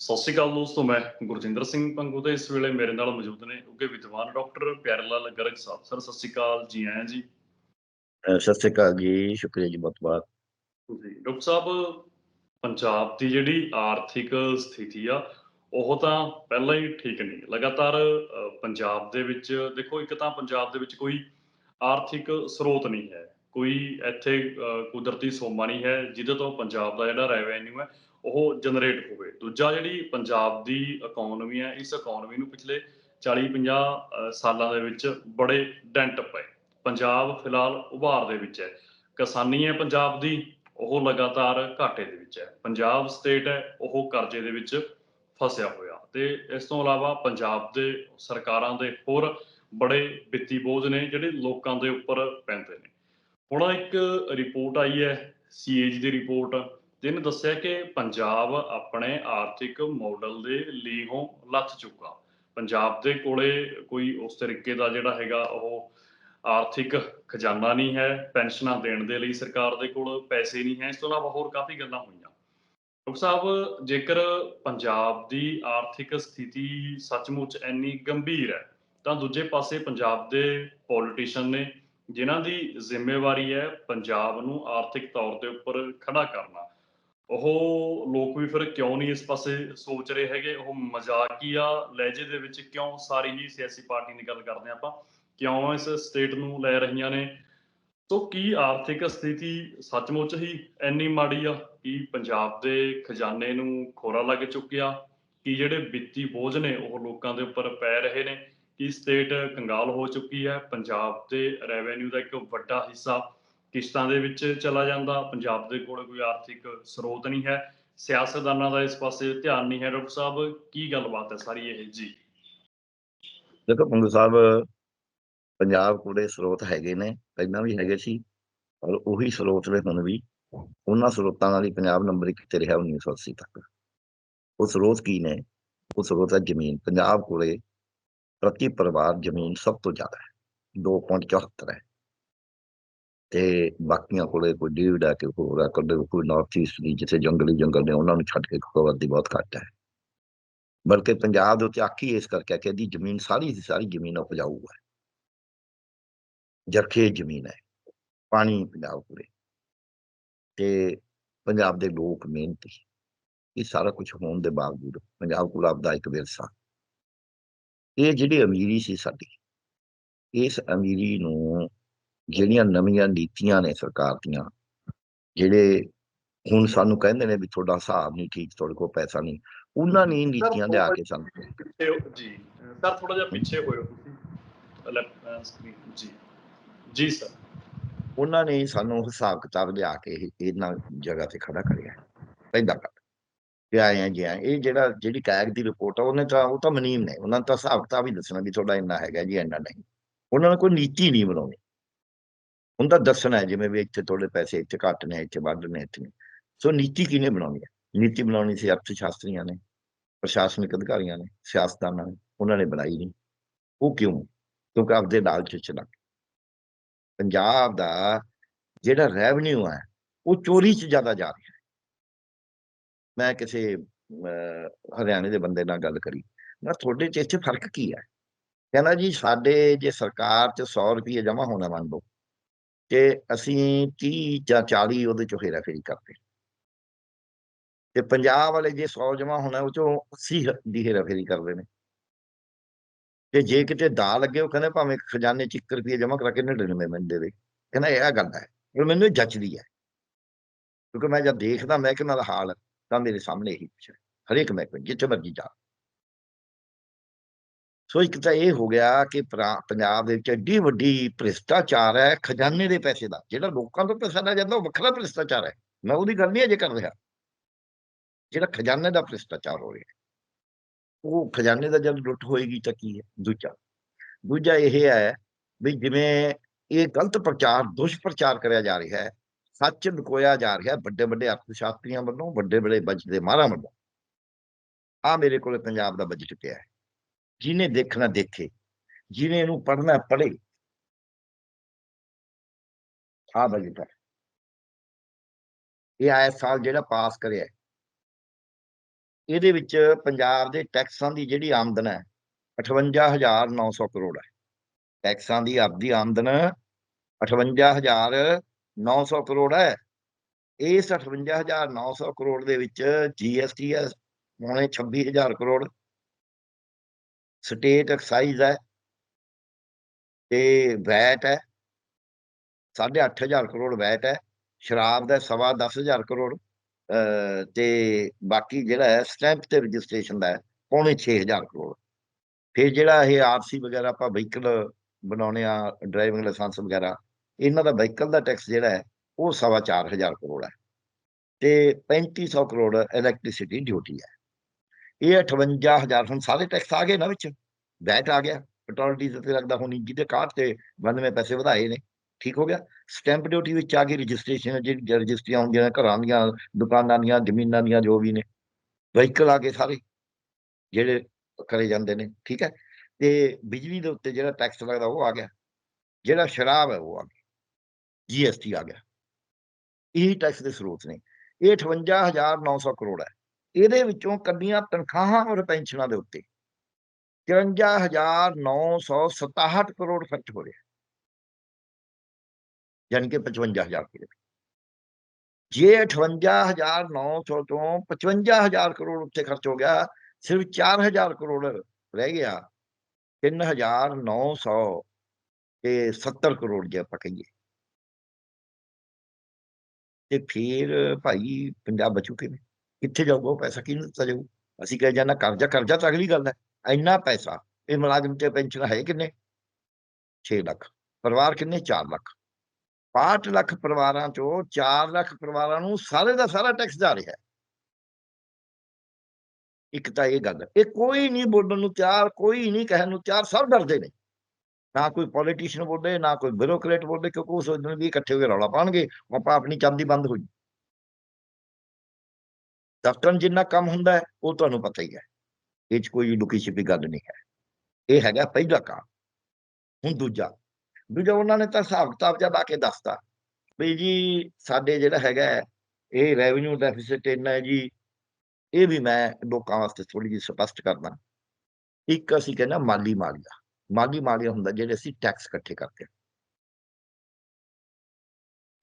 ਸਤਿ ਸ਼੍ਰੀ ਅਕਾਲ ਦੋਸਤੋ ਮੈਂ ਗੁਰਜਿੰਦਰ ਸਿੰਘ ਪੰਗੂ ਤੇ ਇਸ ਵੇਲੇ ਮੇਰੇ ਨਾਲ ਮੌਜੂਦ ਨੇ ਉੱਗੇ ਵਿਦਵਾਨ ਡਾਕਟਰ ਪਿਆਰੇ ਲਾਲ ਗਰਗ ਸਾਹਿਬ। ਸਰ ਸਤਿ ਸ਼੍ਰੀ ਅਕਾਲ ਜੀ ਆਇਆਂ ਜੀ। ਸਤਿ ਸ੍ਰੀ ਅਕਾਲ ਜੀ ਸ਼ੁਕਰੀਆ ਜੀ ਬਹੁਤ ਬਹੁਤ। ਜੀ ਡਾਕਟਰ ਸਾਹਿਬ ਪੰਜਾਬ ਦੀ ਜਿਹੜੀ ਆਰਥਿਕ ਸਥਿਤੀ ਆ ਉਹ ਤਾਂ ਪਹਿਲਾਂ ਹੀ ਠੀਕ ਨਹੀਂ। ਲਗਾਤਾਰ ਪੰਜਾਬ ਦੇ ਵਿੱਚ ਦੇਖੋ ਇੱਕ ਤਾਂ ਪੰਜਾਬ ਦੇ ਵਿੱਚ ਕੋਈ ਆਰਥਿਕ ਸਰੋਤ ਨਹੀਂ ਹੈ। ਕੋਈ ਇੱਥੇ ਕੁਦਰਤੀ ਸੋਮਾ ਨਹੀਂ ਹੈ ਜਿਹਦੇ ਤੋਂ ਪੰਜਾਬ ਦਾ ਜਿਹੜਾ ਰੈਵਨਿਊ ਹੈ ਉਹ ਜਨਰੇਟ ਹੋਵੇ। ਦੂਜਾ ਜਿਹੜੀ ਪੰਜਾਬ ਦੀ ਇਕਨੋਮੀ ਹੈ, ਇਸ ਇਕਨੋਮੀ ਨੂੰ ਪਿਛਲੇ 40-50 ਸਾਲਾਂ ਦੇ ਵਿੱਚ ਬੜੇ ਡੈਂਟ ਪਏ। ਪੰਜਾਬ ਫਿਲਹਾਲ ਉਭਾਰ ਦੇ ਵਿੱਚ ਹੈ। ਕਿਸਾਨੀ ਹੈ ਪੰਜਾਬ ਦੀ, ਉਹ ਲਗਾਤਾਰ ਘਾਟੇ ਦੇ ਵਿੱਚ ਹੈ। ਪੰਜਾਬ ਸਟੇਟ ਹੈ, ਉਹ ਕਰਜ਼ੇ ਦੇ ਵਿੱਚ ਫਸਿਆ ਹੋਇਆ। ਤੇ ਇਸ ਤੋਂ ਇਲਾਵਾ ਪੰਜਾਬ ਦੇ ਸਰਕਾਰਾਂ ਦੇ ਹੋਰ ਬੜੇ ਵਿੱਤੀ ਬੋਝ ਨੇ, ਜਿਹੜੇ ਲੋਕਾਂ ਦੇ ਉੱਪਰ ਪੈਂਦੇ ਨੇ। ਹੁਣ ਇੱਕ ਰਿਪੋਰਟ ਆਈ ਹੈ ਸੀਏਜੀ ਦੀ ਰਿਪੋਰਟ ਜਿਹਨੇ ਦੱਸਿਆ ਕਿ ਪੰਜਾਬ ਆਪਣੇ ਆਰਥਿਕ ਮਾਡਲ ਦੇ ਲੀਹੋਂ ਲੱਥ ਚੁੱਕਾ। ਪੰਜਾਬ ਦੇ ਕੋਲੇ ਕੋਈ ਉਸ ਤਰੀਕੇ ਦਾ ਜਿਹੜਾ ਹੈਗਾ ਉਹ ਆਰਥਿਕ ਖਜ਼ਾਨਾ ਨਹੀਂ ਹੈ, ਪੈਨਸ਼ਨਾਂ ਦੇਣ ਦੇ ਲਈ ਸਰਕਾਰ ਦੇ ਕੋਲ ਪੈਸੇ ਨਹੀਂ ਹੈ, ਇਸ ਤੋਂ ਇਲਾਵਾ ਹੋਰ ਕਾਫੀ ਗੱਲਾਂ ਹੋਈਆਂ। ਡਾਕਟਰ ਸਾਹਿਬ, ਜੇਕਰ ਪੰਜਾਬ ਦੀ ਆਰਥਿਕ ਸਥਿਤੀ ਸੱਚਮੁੱਚ ਇੰਨੀ ਗੰਭੀਰ ਹੈ, ਤਾਂ ਦੂਜੇ ਪਾਸੇ ਪੰਜਾਬ ਦੇ ਪੋਲੀਟੀਸ਼ੀਅਨ ਨੇ ਜਿਨ੍ਹਾਂ ਦੀ ਜ਼ਿੰਮੇਵਾਰੀ ਹੈ ਪੰਜਾਬ ਨੂੰ ਆਰਥਿਕ ਤੌਰ ਦੇ ਉੱਪਰ ਖੜਾ ਕਰਨਾ ਉਹ ਲੋਕ ਵੀ ਫਿਰ ਕਿਉਂ ਨਹੀਂ ਇਸ ਪਾਸੇ ਸੋਚ ਰਹੇ ਹੈਗੇ? ਉਹ ਮਜ਼ਾਕੀਆ ਲਹਿਜੇ ਦੇ ਵਿੱਚ ਕਿਉਂ ਸਾਰੀ ਹੀ ਸਿਆਸੀ ਪਾਰਟੀ ਦੀ ਗੱਲ ਕਰਦੇ ਹਾਂ ਆਪਾਂ? ਕਿਉਂ ਇਸ ਸਟੇਟ ਨੂੰ ਲੈ ਰਹੀਆਂ ਨੇ? ਸੋ ਕੀ ਆਰਥਿਕ ਸਥਿਤੀ ਸੱਚਮੁੱਚ ਹੀ ਇੰਨੀ ਮਾੜੀ ਆ? ਕਿ ਪੰਜਾਬ ਦੇ ਖਜ਼ਾਨੇ ਨੂੰ ਖੋਰਾ ਲੱਗ ਚੁੱਕਿਆ? ਕਿ ਜਿਹੜੇ ਵਿੱਤੀ ਬੋਝ ਨੇ ਉਹ ਲੋਕਾਂ ਦੇ ਉੱਪਰ ਪੈ ਰਹੇ ਨੇ? ਕਿ ਸਟੇਟ ਕੰਗਾਲ ਹੋ ਚੁੱਕੀ ਹੈ? ਪੰਜਾਬ ਦੇ ਰੈਵਨਿਊ ਦਾ ਇੱਕ ਵੱਡਾ ਹਿੱਸਾ ਕਿਸ਼ਤਾਂ ਦੇ ਵਿੱਚ ਚਲਾ ਜਾਂਦਾ। ਪੰਜਾਬ ਦੇ ਕੋਲ ਕੋਈ ਆਰਥਿਕ ਸਰੋਤ ਨਹੀਂ ਹੈ। ਸਿਆਸਤਦਾਨਾਂ ਦਾ ਇਸ ਪਾਸੇ ਧਿਆਨ ਨਹੀਂ ਹੈ। ਡਾਕਟਰ ਸਾਹਿਬ, ਕੀ ਗੱਲਬਾਤ ਹੈ ਸਾਰੀ ਇਹ? ਜੀ। ਦੇਖੋ ਪੰਗੂ ਸਾਹਿਬ, ਪੰਜਾਬ ਕੋਲੇ ਸਰੋਤ ਹੈਗੇ ਨੇ, ਪਹਿਲਾਂ ਵੀ ਹੈਗੇ ਸੀ ਔਰ ਉਹੀ ਸਰੋਤ ਨੇ ਹੁਣ ਵੀ। ਉਹਨਾਂ ਸਰੋਤਾਂ ਨਾਲ ਹੀ ਪੰਜਾਬ ਨੰਬਰ 1 ਤੇ ਰਿਹਾ 1980 ਤੱਕ। ਉਹ ਸਰੋਤ ਕੀ ਨੇ? ਉਹ ਸਰੋਤ ਹੈ ਜ਼ਮੀਨ। ਪੰਜਾਬ ਕੋਲੇ ਪ੍ਰਤੀ ਪਰਿਵਾਰ ਜ਼ਮੀਨ ਸਭ ਤੋਂ ਜ਼ਿਆਦਾ ਹੈ। 2.74 ਹੈ। ਤੇ ਬਾਕੀਆਂ ਕੋਲੇ ਕੋਈ ਡੇਢ ਹੈ ਹੋਰ ਹੈ ਕੋਈ ਕੋਈ ਨਾਰਥ ਈਸਟ ਦੀ ਜਿੱਥੇ ਜੰਗਲੀ ਜੰਗਲ ਨੇ, ਉਹਨਾਂ ਨੂੰ ਛੱਡ ਕੇ ਖੋਵਾਦੀ ਬਹੁਤ ਘੱਟ ਹੈ। ਬਲਕਿ ਪੰਜਾਬ ਦੇ ਉੱਤੇ ਆਖੀ ਇਸ ਕਰਕੇ ਕਿ ਇਹਦੀ ਜ਼ਮੀਨ ਸਾਰੀ ਦੀ ਸਾਰੀ ਜ਼ਮੀਨ ਉਪਜਾਊ ਹੈ। ਜਰਖੇ ਜ਼ਮੀਨ ਹੈ, ਪਾਣੀ ਪੰਜਾਬ ਕੋਲੇ। ਤੇ ਪੰਜਾਬ ਦੇ ਲੋਕ ਮਿਹਨਤੀ, ਇਹ ਸਾਰਾ ਕੁਝ ਹੋਣ ਦੇ ਬਾਵਜੂਦ ਪੰਜਾਬ ਕੋਲ ਆਪਦਾ ਇੱਕ ਵਿਰਸਾ। ਇਹ ਜਿਹੜੀ ਅਮੀਰੀ ਸੀ ਸਾਡੀ, ਇਸ ਅਮੀਰੀ ਨੂੰ ਜਿਹੜੀਆਂ ਨਵੀਆਂ ਨੀਤੀਆਂ ਨੇ ਸਰਕਾਰ ਦੀਆਂ ਜਿਹੜੇ ਹੁਣ ਸਾਨੂੰ ਕਹਿੰਦੇ ਨੇ ਵੀ ਤੁਹਾਡਾ ਹਿਸਾਬ ਨਹੀਂ ਠੀਕ ਤੁਹਾਡੇ ਕੋਲ ਪੈਸਾ ਨਹੀਂ ਉਹਨਾਂ ਨੇ ਨੀਤੀਆਂ ਲਿਆ ਕੇ ਸਾਨੂੰ। ਪਿੱਛੇ ਜੀ ਸਰ ਥੋੜਾ ਜਿਹਾ ਪਿੱਛੇ ਹੋਇਓ ਤੁਸੀਂ ਸਕਰੀਨ ਜੀ ਜੀ ਸਰ। ਉਹਨਾਂ ਨੇ ਸਾਨੂੰ ਹਿਸਾਬ ਕਿਤਾਬ ਲਿਆ ਕੇ ਇਹ- ਇਹਨਾਂ ਜਗ੍ਹਾ ਤੇ ਖੜਾ ਕਰਿਆ। ਪਹਿਲਾ ਗੱਲ ਕਿ ਆਏ ਆ ਜੀ। ਇਹ ਜਿਹੜਾ ਜਿਹੜੀ ਕੈਗ ਦੀ ਰਿਪੋਰਟ ਆ ਉਹਨੇ ਤਾਂ ਉਹ ਤਾਂ ਮਨੀਮ ਨੇ ਉਹਨਾਂ ਨੇ ਤਾਂ ਹਿਸਾਬ ਕਿਤਾਬ ਹੀ ਦੱਸਣਾ ਵੀ ਤੁਹਾਡਾ ਇੰਨਾ ਹੈਗਾ ਜੀ ਇੰਨਾ ਨਹੀਂ। ਉਹਨਾਂ ਨੇ ਕੋਈ ਨੀਤੀ ਨਹੀਂ ਬਣਾਉਣੀ। ਉਹਦਾ ਦੱਸਣਾ ਹੈ ਜਿਵੇਂ ਵੀ ਇੱਥੇ ਤੁਹਾਡੇ ਪੈਸੇ ਇੱਥੇ ਘੱਟ ਨੇ ਇੱਥੇ ਵੱਧ ਨੇ ਇੱਥੇ ਸੋ ਨੀਤੀ ਕਿਹਨੇ ਬਣਾਉਣੀ ਹੈ? ਨੀਤੀ ਬਣਾਉਣੀ ਸੀ ਅਰਥ ਸ਼ਾਸਤਰੀਆਂ ਨੇ ਪ੍ਰਸ਼ਾਸਨਿਕ ਅਧਿਕਾਰੀਆਂ ਨੇ ਸਿਆਸਤਦਾਨਾਂ ਨੇ ਉਹਨਾਂ ਨੇ ਬਣਾਈ ਨਹੀਂ। ਉਹ ਕਿਉਂ? ਕਿਉਂਕਿ ਆਪਦੇ ਲਾਲਚ ਚ ਲੱਗ ਪੰਜਾਬ ਦਾ ਜਿਹੜਾ ਰੈਵਨਿਊ ਹੈ ਉਹ ਚੋਰੀ 'ਚ ਜ਼ਿਆਦਾ ਜਾ ਰਿਹਾ ਹੈ। ਮੈਂ ਕਿਸੇ ਅਹ, ਹਰਿਆਣੇ ਦੇ ਬੰਦੇ ਨਾਲ ਗੱਲ ਕਰੀ। ਮੈਂ ਤੁਹਾਡੇ 'ਚ ਇੱਥੇ ਫ਼ਰਕ ਕੀ ਹੈ? ਕਹਿੰਦਾ ਜੀ ਸਾਡੇ ਜੇ ਸਰਕਾਰ 'ਚ 100 ਰੁਪਏ ਜਮ੍ਹਾਂ ਹੋਣਾ ਮੰਨ ਲਓ ਤੇ ਅਸੀਂ 30 ਜਾਂ 40 ਉਹਦੇ 'ਚੋਂ ਹੇਰਾ ਫੇਰੀ ਕਰਦੇ ਤੇ ਪੰਜਾਬ ਵਾਲੇ ਜੇ 100 ਜਮਾ ਹੋਣਾ, ਉਹ 'ਚੋਂ 80 ਦੀ ਹੇਰਾ ਫੇਰੀ ਕਰਦੇ ਨੇ। ਤੇ ਜੇ ਕਿਤੇ ਦਾ ਲੱਗੇ, ਉਹ ਕਹਿੰਦੇ ਭਾਵੇਂ ਖਜ਼ਾਨੇ 'ਚ 1 ਰੁਪਏ ਜਮਾ ਕਰਾ ਕੇ 99 ਮੈਨੂੰ ਦੇ। ਕਹਿੰਦਾ ਇਹ ਗੱਲ ਹੈ ਪਰ ਮੈਨੂੰ ਜੱਚਦੀ ਹੈ। ਕਿਉਂਕਿ ਮੈਂ ਜਦ ਦੇਖਦਾ ਮਹਿਕਮੇ ਦਾ ਹਾਲ ਤਾਂ ਮੇਰੇ ਸਾਹਮਣੇ ਇਹੀ ਕੁਛ ਹਰੇਕ ਮਹਿਕਮੇ ਜਿੱਥੇ ਮਰਜ਼ੀ ਜਾ। ਸੋ ਇੱਕ ਤਾਂ ਇਹ ਹੋ ਗਿਆ ਕਿ ਪਰਾ- ਪੰਜਾਬ ਦੇ ਵਿੱਚ ਐਡੀ ਵੱਡੀ ਭ੍ਰਿਸ਼ਟਾਚਾਰ ਹੈ, ਖਜ਼ਾਨੇ ਦੇ ਪੈਸੇ ਦਾ, ਜਿਹੜਾ ਲੋਕਾਂ ਤੋਂ ਪੈਸਾ ਲੈ ਜਾਂਦਾ ਉਹ ਵੱਖਰਾ ਭ੍ਰਿਸ਼ਟਾਚਾਰ ਹੈ। ਮੈਂ ਉਹਦੀ ਗੱਲ ਨਹੀਂ ਅਜੇ ਕਰ ਰਿਹਾ। ਜਿਹੜਾ ਖਜ਼ਾਨੇ ਦਾ ਭ੍ਰਿਸ਼ਟਾਚਾਰ ਹੋ ਰਿਹਾ, ਉਹ ਖਜ਼ਾਨੇ ਦਾ ਜਦ ਲੁੱਟ ਹੋਏਗੀ ਤਾਂ ਕੀ ਹੈ? ਦੂਜਾ ਦੂਜਾ ਇਹ ਹੈ ਵੀ ਜਿਵੇਂ ਇਹ ਗਲਤ ਪ੍ਰਚਾਰ ਦੁਸ਼ ਪ੍ਰਚਾਰ ਕਰਿਆ ਜਾ ਰਿਹਾ ਹੈ, ਸੱਚ ਲੁਕੋਇਆ ਜਾ ਰਿਹਾ ਵੱਡੇ ਵੱਡੇ ਅਰਥ ਸ਼ਾਸਤਰੀਆਂ ਵੱਲੋਂ, ਵੱਡੇ ਵੱਡੇ ਬਜਟ ਦੇ ਮਾਹਰਾਂ ਵੱਲੋਂ। ਆ ਮੇਰੇ ਕੋਲੇ ਪੰਜਾਬ ਦਾ ਬਜਟ ਪਿਆ ਹੈ। ਜਿਹਨੇ ਦੇਖਣਾ ਦੇਖੇ, ਜਿਹਨੇ ਇਹਨੂੰ ਪੜ੍ਹਨਾ ਪੜ੍ਹੇ। ਆ ਬਜਟ ਹੈ ਇਹ ਆਇਆ ਸਾਲ ਜਿਹੜਾ ਪਾਸ ਕਰਿਆ ਇਹਦੇ ਵਿੱਚ ਪੰਜਾਬ ਦੇ ਟੈਕਸਾਂ ਦੀ ਜਿਹੜੀ ਆਮਦਨ ਹੈ 58900 ਕਰੋੜ ਹੈ। ਟੈਕਸਾਂ ਦੀ ਆਪਦੀ ਆਮਦਨ 58900 ਕਰੋੜ ਹੈ। ਇਸ 58900 ਕਰੋੜ ਦੇ ਵਿੱਚ ਜੀਐਸਟੀ ਹੈ ਪੌਣੇ 26000 ਕਰੋੜ ਸਟੇਟ ਐਕਸਾਈਜ਼ ਹੈ ਤੇ ਵੈਟ ਹੈ 8500 ਕਰੋੜ ਵੈਟ ਹੈ, ਸ਼ਰਾਬ ਦਾ ਸਵਾ 10000 ਕਰੋੜ, ਅਹ ਤੇ ਬਾਕੀ ਜਿਹੜਾ ਹੈ ਸਟੈਂਪ ਤੇ ਰਜਿਸਟ੍ਰੇਸ਼ਨ ਦਾ ਹੈ, ਪੌਣੇ 6000 ਕਰੋੜ। ਫਿਰ ਜਿਹੜਾ ਇਹ ਆਰਸੀ ਵਗੈਰਾ ਆਪਾਂ ਵਹੀਕਲ ਬਣਾਉਣੇ ਆ, ਡਰਾਈਵਿੰਗ ਲਾਇਸੈਂਸ ਵਗੈਰਾ, ਇਹਨਾਂ ਦਾ ਵਹੀਕਲ ਦਾ ਟੈਕਸ ਜਿਹੜਾ ਹੈ, ਉਹ ਸਵਾ 4000 ਕਰੋੜ ਹੈ। ਤੇ 3500 ਕਰੋੜ ਇਲੈਕਟ੍ਰਿਸਿਟੀ ਡਿਊਟੀ ਹੈ। ਇਹ 58000 ਹੁਣ ਸਾਰੇ ਟੈਕਸ ਆ ਗਏ ਨਾ ਵਿੱਚ। ਵੈਟ ਆ ਗਿਆ। ਪੈਟਰੋਲ ਡੀਜ਼ਲ ਤੇ ਲੱਗਦਾ ਹੁਣ ਜਿਹਦੇ ਕਾਟ ਤੇ 92 ਪੈਸੇ ਵਧਾਏ ਨੇ। ਠੀਕ ਹੋ ਗਿਆ। ਸਟੈਂਪ ਡਿਊਟੀ ਵਿੱਚ ਆ ਗਈ ਰਜਿਸਟ੍ਰੇਸ਼ਨ ਜਿਹੜੀ ਰਜਿਸਟਰੀਆਂ ਹੁੰਦੀਆਂ ਘਰਾਂ ਦੀਆਂ, ਦੁਕਾਨਾਂ ਦੀਆਂ, ਜ਼ਮੀਨਾਂ ਦੀਆਂ ਜੋ ਵੀ ਨੇ। ਵਹੀਕਲ ਆ ਗਏ ਸਾਰੇ, ਜਿਹੜੇ ਕਰੇ ਜਾਂਦੇ ਨੇ। ਠੀਕ ਹੈ। ਤੇ ਬਿਜਲੀ ਦੇ ਉੱਤੇ ਜਿਹੜਾ ਟੈਕਸ ਲੱਗਦਾ ਉਹ ਆ ਗਿਆ। ਜਿਹੜਾ ਸ਼ਰਾਬ ਹੈ ਉਹ ਆ ਗਿਆ। ਜੀਐਸਟੀ ਆ ਗਿਆ। ਇਹ ਟੈਕਸ ਦੇ ਸਰੋਤ ਨੇ। ਇਹ 58900 ਕਰੋੜ ਹੈ। ਇਹਦੇ ਵਿੱਚੋਂ ਕੱਢੀਆਂ ਤਨਖਾਹਾਂ ਔਰ ਪੈਨਸ਼ਨਾਂ ਦੇ ਉੱਤੇ। 54967 ਕਰੋੜ ਖਰਚ ਹੋ ਰਿਹਾ। ਯਾਨੀ ਕਿ 55000 ਕਰੋੜ ਜੇ 58900 ਤੋਂ 55000 ਕਰੋੜ ਉੱਤੇ ਖਰਚ ਹੋ ਗਿਆ, ਸਿਰਫ 4000 ਕਰੋੜ ਰਹਿ ਗਿਆ 3900 ਤੇ 70 ਕਰੋੜ ਜੇ ਆਪਾਂ ਕਹੀਏ। ਤੇ ਫਿਰ ਭਾਈ, ਪੰਜਾਬ ਬਚੂ ਕਿਵੇਂ? ਕਿੱਥੇ ਜਾਊਗਾ, ਉਹ ਪੈਸਾ ਕਿਹਨੂੰ ਦਿੱਤਾ ਜਾਊ? ਅਸੀਂ ਕਹਿ ਜਾਣਾ ਕਰਜ਼ਾ ਕਰਜ਼ਾ ਤਾਂ ਅਗਲੀ ਗੱਲ ਹੈ, ਇੰਨਾ ਪੈਸਾ, ਇਹ ਮੁਲਾਜ਼ਮ ਤੇ ਪੈਨਸ਼ਨ ਹੈ ਕਿੰਨੇ? 6 ਲੱਖ, ਪਰਿਵਾਰ ਕਿੰਨੇ? 4 ਲੱਖ। 5 ਲੱਖ ਪਰਿਵਾਰਾਂ ਚੋਂ 4 ਲੱਖ ਪਰਿਵਾਰਾਂ ਨੂੰ ਸਾਰੇ ਦਾ ਸਾਰਾ ਟੈਕਸ ਜਾ ਰਿਹਾ ਇੱਕ ਤਾਂ ਇਹ ਗੱਲ ਇਹ ਕੋਈ ਨਹੀਂ ਬੋਲਣ ਨੂੰ ਤਿਆਰ, ਕੋਈ ਨਹੀਂ ਕਹਿਣ ਨੂੰ ਤਿਆਰ, ਸਭ ਡਰਦੇ ਨੇ। ਨਾ ਕੋਈ ਪੋਲੀਟੀਸ਼ੀਅਨ ਬੋਲੇ, ਨਾ ਕੋਈ ਬਿਊਰੋਕਰੇਟ ਬੋਲੇ, ਕਿਉਂਕਿ ਉਹ ਸੋਚਦੇ ਨੇ ਵੀ ਇਕੱਠੇ ਹੋ ਕੇ ਰੌਲਾ ਪਾਣਗੇ ਆਪਾਂ ਆਪਣੀ ਚਾਂਦੀ ਬੰਦ ਹੋਈ। ਦਫ਼ਤਰਾਂ 'ਚ ਜਿੰਨਾ ਕੰਮ ਹੁੰਦਾ ਹੈ, ਉਹ ਤੁਹਾਨੂੰ ਪਤਾ ਹੀ ਹੈ। ਇਹ 'ਚ ਕੋਈ ਲੁਕੀ ਛਿਪੀ ਗੱਲ ਨਹੀਂ ਹੈ। ਇਹ ਹੈਗਾ ਪਹਿਲਾ ਕੰਮ। ਹੁਣ ਦੂਜਾ ਦੂਜਾ ਉਹਨਾਂ ਨੇ ਤਾਂ ਹਿਸਾਬ ਕਿਤਾਬ ਜਿਹਾ ਲਾ ਦੱਸਤਾ, ਵੀ ਜੀ ਸਾਡੇ ਜਿਹੜਾ ਹੈਗਾ ਇਹ ਰੈਵਨਿਊ ਡੈਫਿਸਿਟ ਇੰਨਾ ਹੈ ਜੀ। ਇਹ ਵੀ ਮੈਂ ਲੋਕਾਂ ਵਾਸਤੇ ਥੋੜੀ ਜਿਹੀ ਸਪਸ਼ਟ ਕਰਦਾ। ਇੱਕ ਅਸੀਂ ਕਹਿੰਦਾ ਮਾਲੀ ਮਾਲੀਆ। ਮਾਲੀ ਮਾਲੀਆ ਹੁੰਦਾ ਜਿਹੜੇ ਅਸੀਂ ਟੈਕਸ ਇਕੱਠੇ ਕਰਕੇ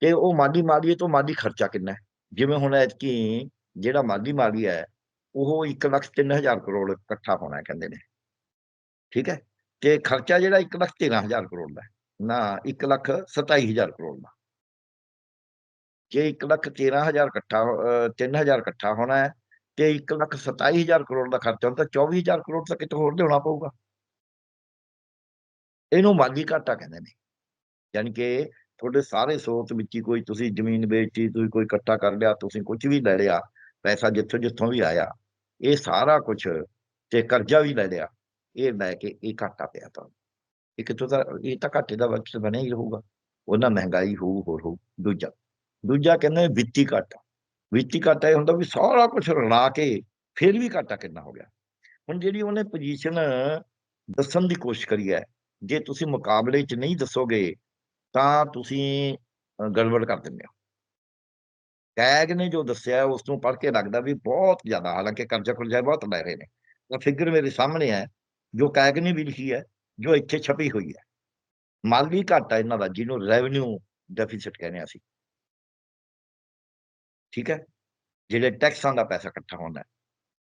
ਤੇ ਉਹ ਮਾਲੀ ਮਾਲੀਏ ਤੋਂ ਮਾਲੀ ਖਰਚਾ ਕਿੰਨਾ ਜਿਵੇਂ ਹੁਣ ਐਤਕੀ ਜਿਹੜਾ ਮਾਲੀ ਮਾਲੀਆ ਹੈ, ਉਹ 1 ਲੱਖ 3000 ਕਰੋੜ ਇਕੱਠਾ ਹੋਣਾ ਕਹਿੰਦੇ ਨੇ। ਠੀਕ ਹੈ? ਤੇ ਖਰਚਾ ਜਿਹੜਾ 1 ਲੱਖ 13000 ਕਰੋੜ ਦਾ ਨਾ 1 ਲੱਖ 27000 ਕਰੋੜ ਦਾ। ਜੇ 1 ਲੱਖ 13000 ਇਕੱਠਾ ਅਹ 3000 ਇਕੱਠਾ ਹੋਣਾ ਹੈ, ਤੇ 1 ਲੱਖ 27000 ਕਰੋੜ ਦਾ ਖਰਚਾ ਹੁੰਦਾ ਤਾਂ 24000 ਕਰੋੜ ਤਾਂ ਕਿਤੇ ਹੋਰ ਲਿਆਉਣਾ ਪਊਗਾ। ਇਹਨੂੰ ਮਾਲੀ ਘਾਟਾ ਕਹਿੰਦੇ ਨੇ। ਯਾਨੀ ਕਿ ਤੁਹਾਡੇ ਸਾਰੇ ਸੋਤ ਵਿੱਚ ਹੀ ਕੋਈ ਤੁਸੀਂ ਜ਼ਮੀਨ ਵੇਚੀ, ਤੁਸੀਂ ਕੋਈ ਇਕੱਠਾ ਕਰ ਲਿਆ, ਤੁਸੀਂ ਕੁਝ ਵੀ ਲੈ ਲਿਆ ਪੈਸਾ ਜਿੱਥੋਂ ਜਿੱਥੋਂ ਵੀ ਆਇਆ, ਇਹ ਸਾਰਾ ਕੁਝ ਤੇ ਕਰਜ਼ਾ ਵੀ ਲੈ ਲਿਆ, ਇਹ ਲੈ ਕੇ ਇਹ ਘਾਟਾ ਪਿਆ ਤੁਹਾਨੂੰ ਇਹ ਕਿਤੋਂ ਤਾਂ ਇਹ ਤਾਂ ਘਾਟੇ ਦਾ ਵਕਤ ਬਣਿਆ ਹੀ ਰਹੂਗਾ, ਉਹਨਾਂ ਮਹਿੰਗਾਈ ਹੋਊ ਹੋਰ ਹੋਊ ਦੂਜਾ ਦੂਜਾ ਕਹਿੰਦੇ ਵਿੱਤੀ ਘਾਟਾ ਵਿੱਤੀ ਘਾਟਾ ਇਹ ਹੁੰਦਾ ਵੀ ਸਾਰਾ ਕੁਝ ਰਲਾ ਕੇ ਫਿਰ ਵੀ ਘਾਟਾ ਕਿੰਨਾ ਹੋ ਗਿਆ। ਹੁਣ ਜਿਹੜੀ ਉਹਨੇ ਪੋਜੀਸ਼ਨ ਦੱਸਣ ਦੀ ਕੋਸ਼ਿਸ਼ ਕਰੀ ਹੈ, ਜੇ ਤੁਸੀਂ ਮੁਕਾਬਲੇ 'ਚ ਨਹੀਂ ਦੱਸੋਗੇ, ਤਾਂ ਤੁਸੀਂ ਗੜਬੜ ਕਰ ਦਿੰਦੇ ਹੋ। ਕੈਗ ਨੇ ਜੋ ਦੱਸਿਆ, ਉਸ ਨੂੰ ਪੜ੍ਹ ਕੇ ਲੱਗਦਾ ਵੀ ਬਹੁਤ ਜ਼ਿਆਦਾ, ਹਾਲਾਂਕਿ ਕਰਜ਼ਾ ਕੁਰਜ਼ਾ ਬਹੁਤ ਲੈ ਰਹੇ ਨੇ। ਉਹ ਫਿਗਰ ਮੇਰੇ ਸਾਹਮਣੇ ਹੈ, ਜੋ ਕੈਗ ਨੇ ਵੀ ਲਿਖੀ ਹੈ, ਜੋ ਇੱਥੇ ਛਪੀ ਹੋਈ ਹੈ। ਮਾਲੀ ਘਾਟਾ ਇਹਨਾਂ ਦਾ, ਜਿਹਨੂੰ ਰੈਵਨਿਊ ਡੈਫਿਸਿਟ ਕਹਿੰਦੇ ਹਾਂ ਅਸੀਂ। ਠੀਕ ਹੈ? ਜਿਹੜੇ ਟੈਕਸਾਂ ਦਾ ਪੈਸਾ ਇਕੱਠਾ ਹੁੰਦਾ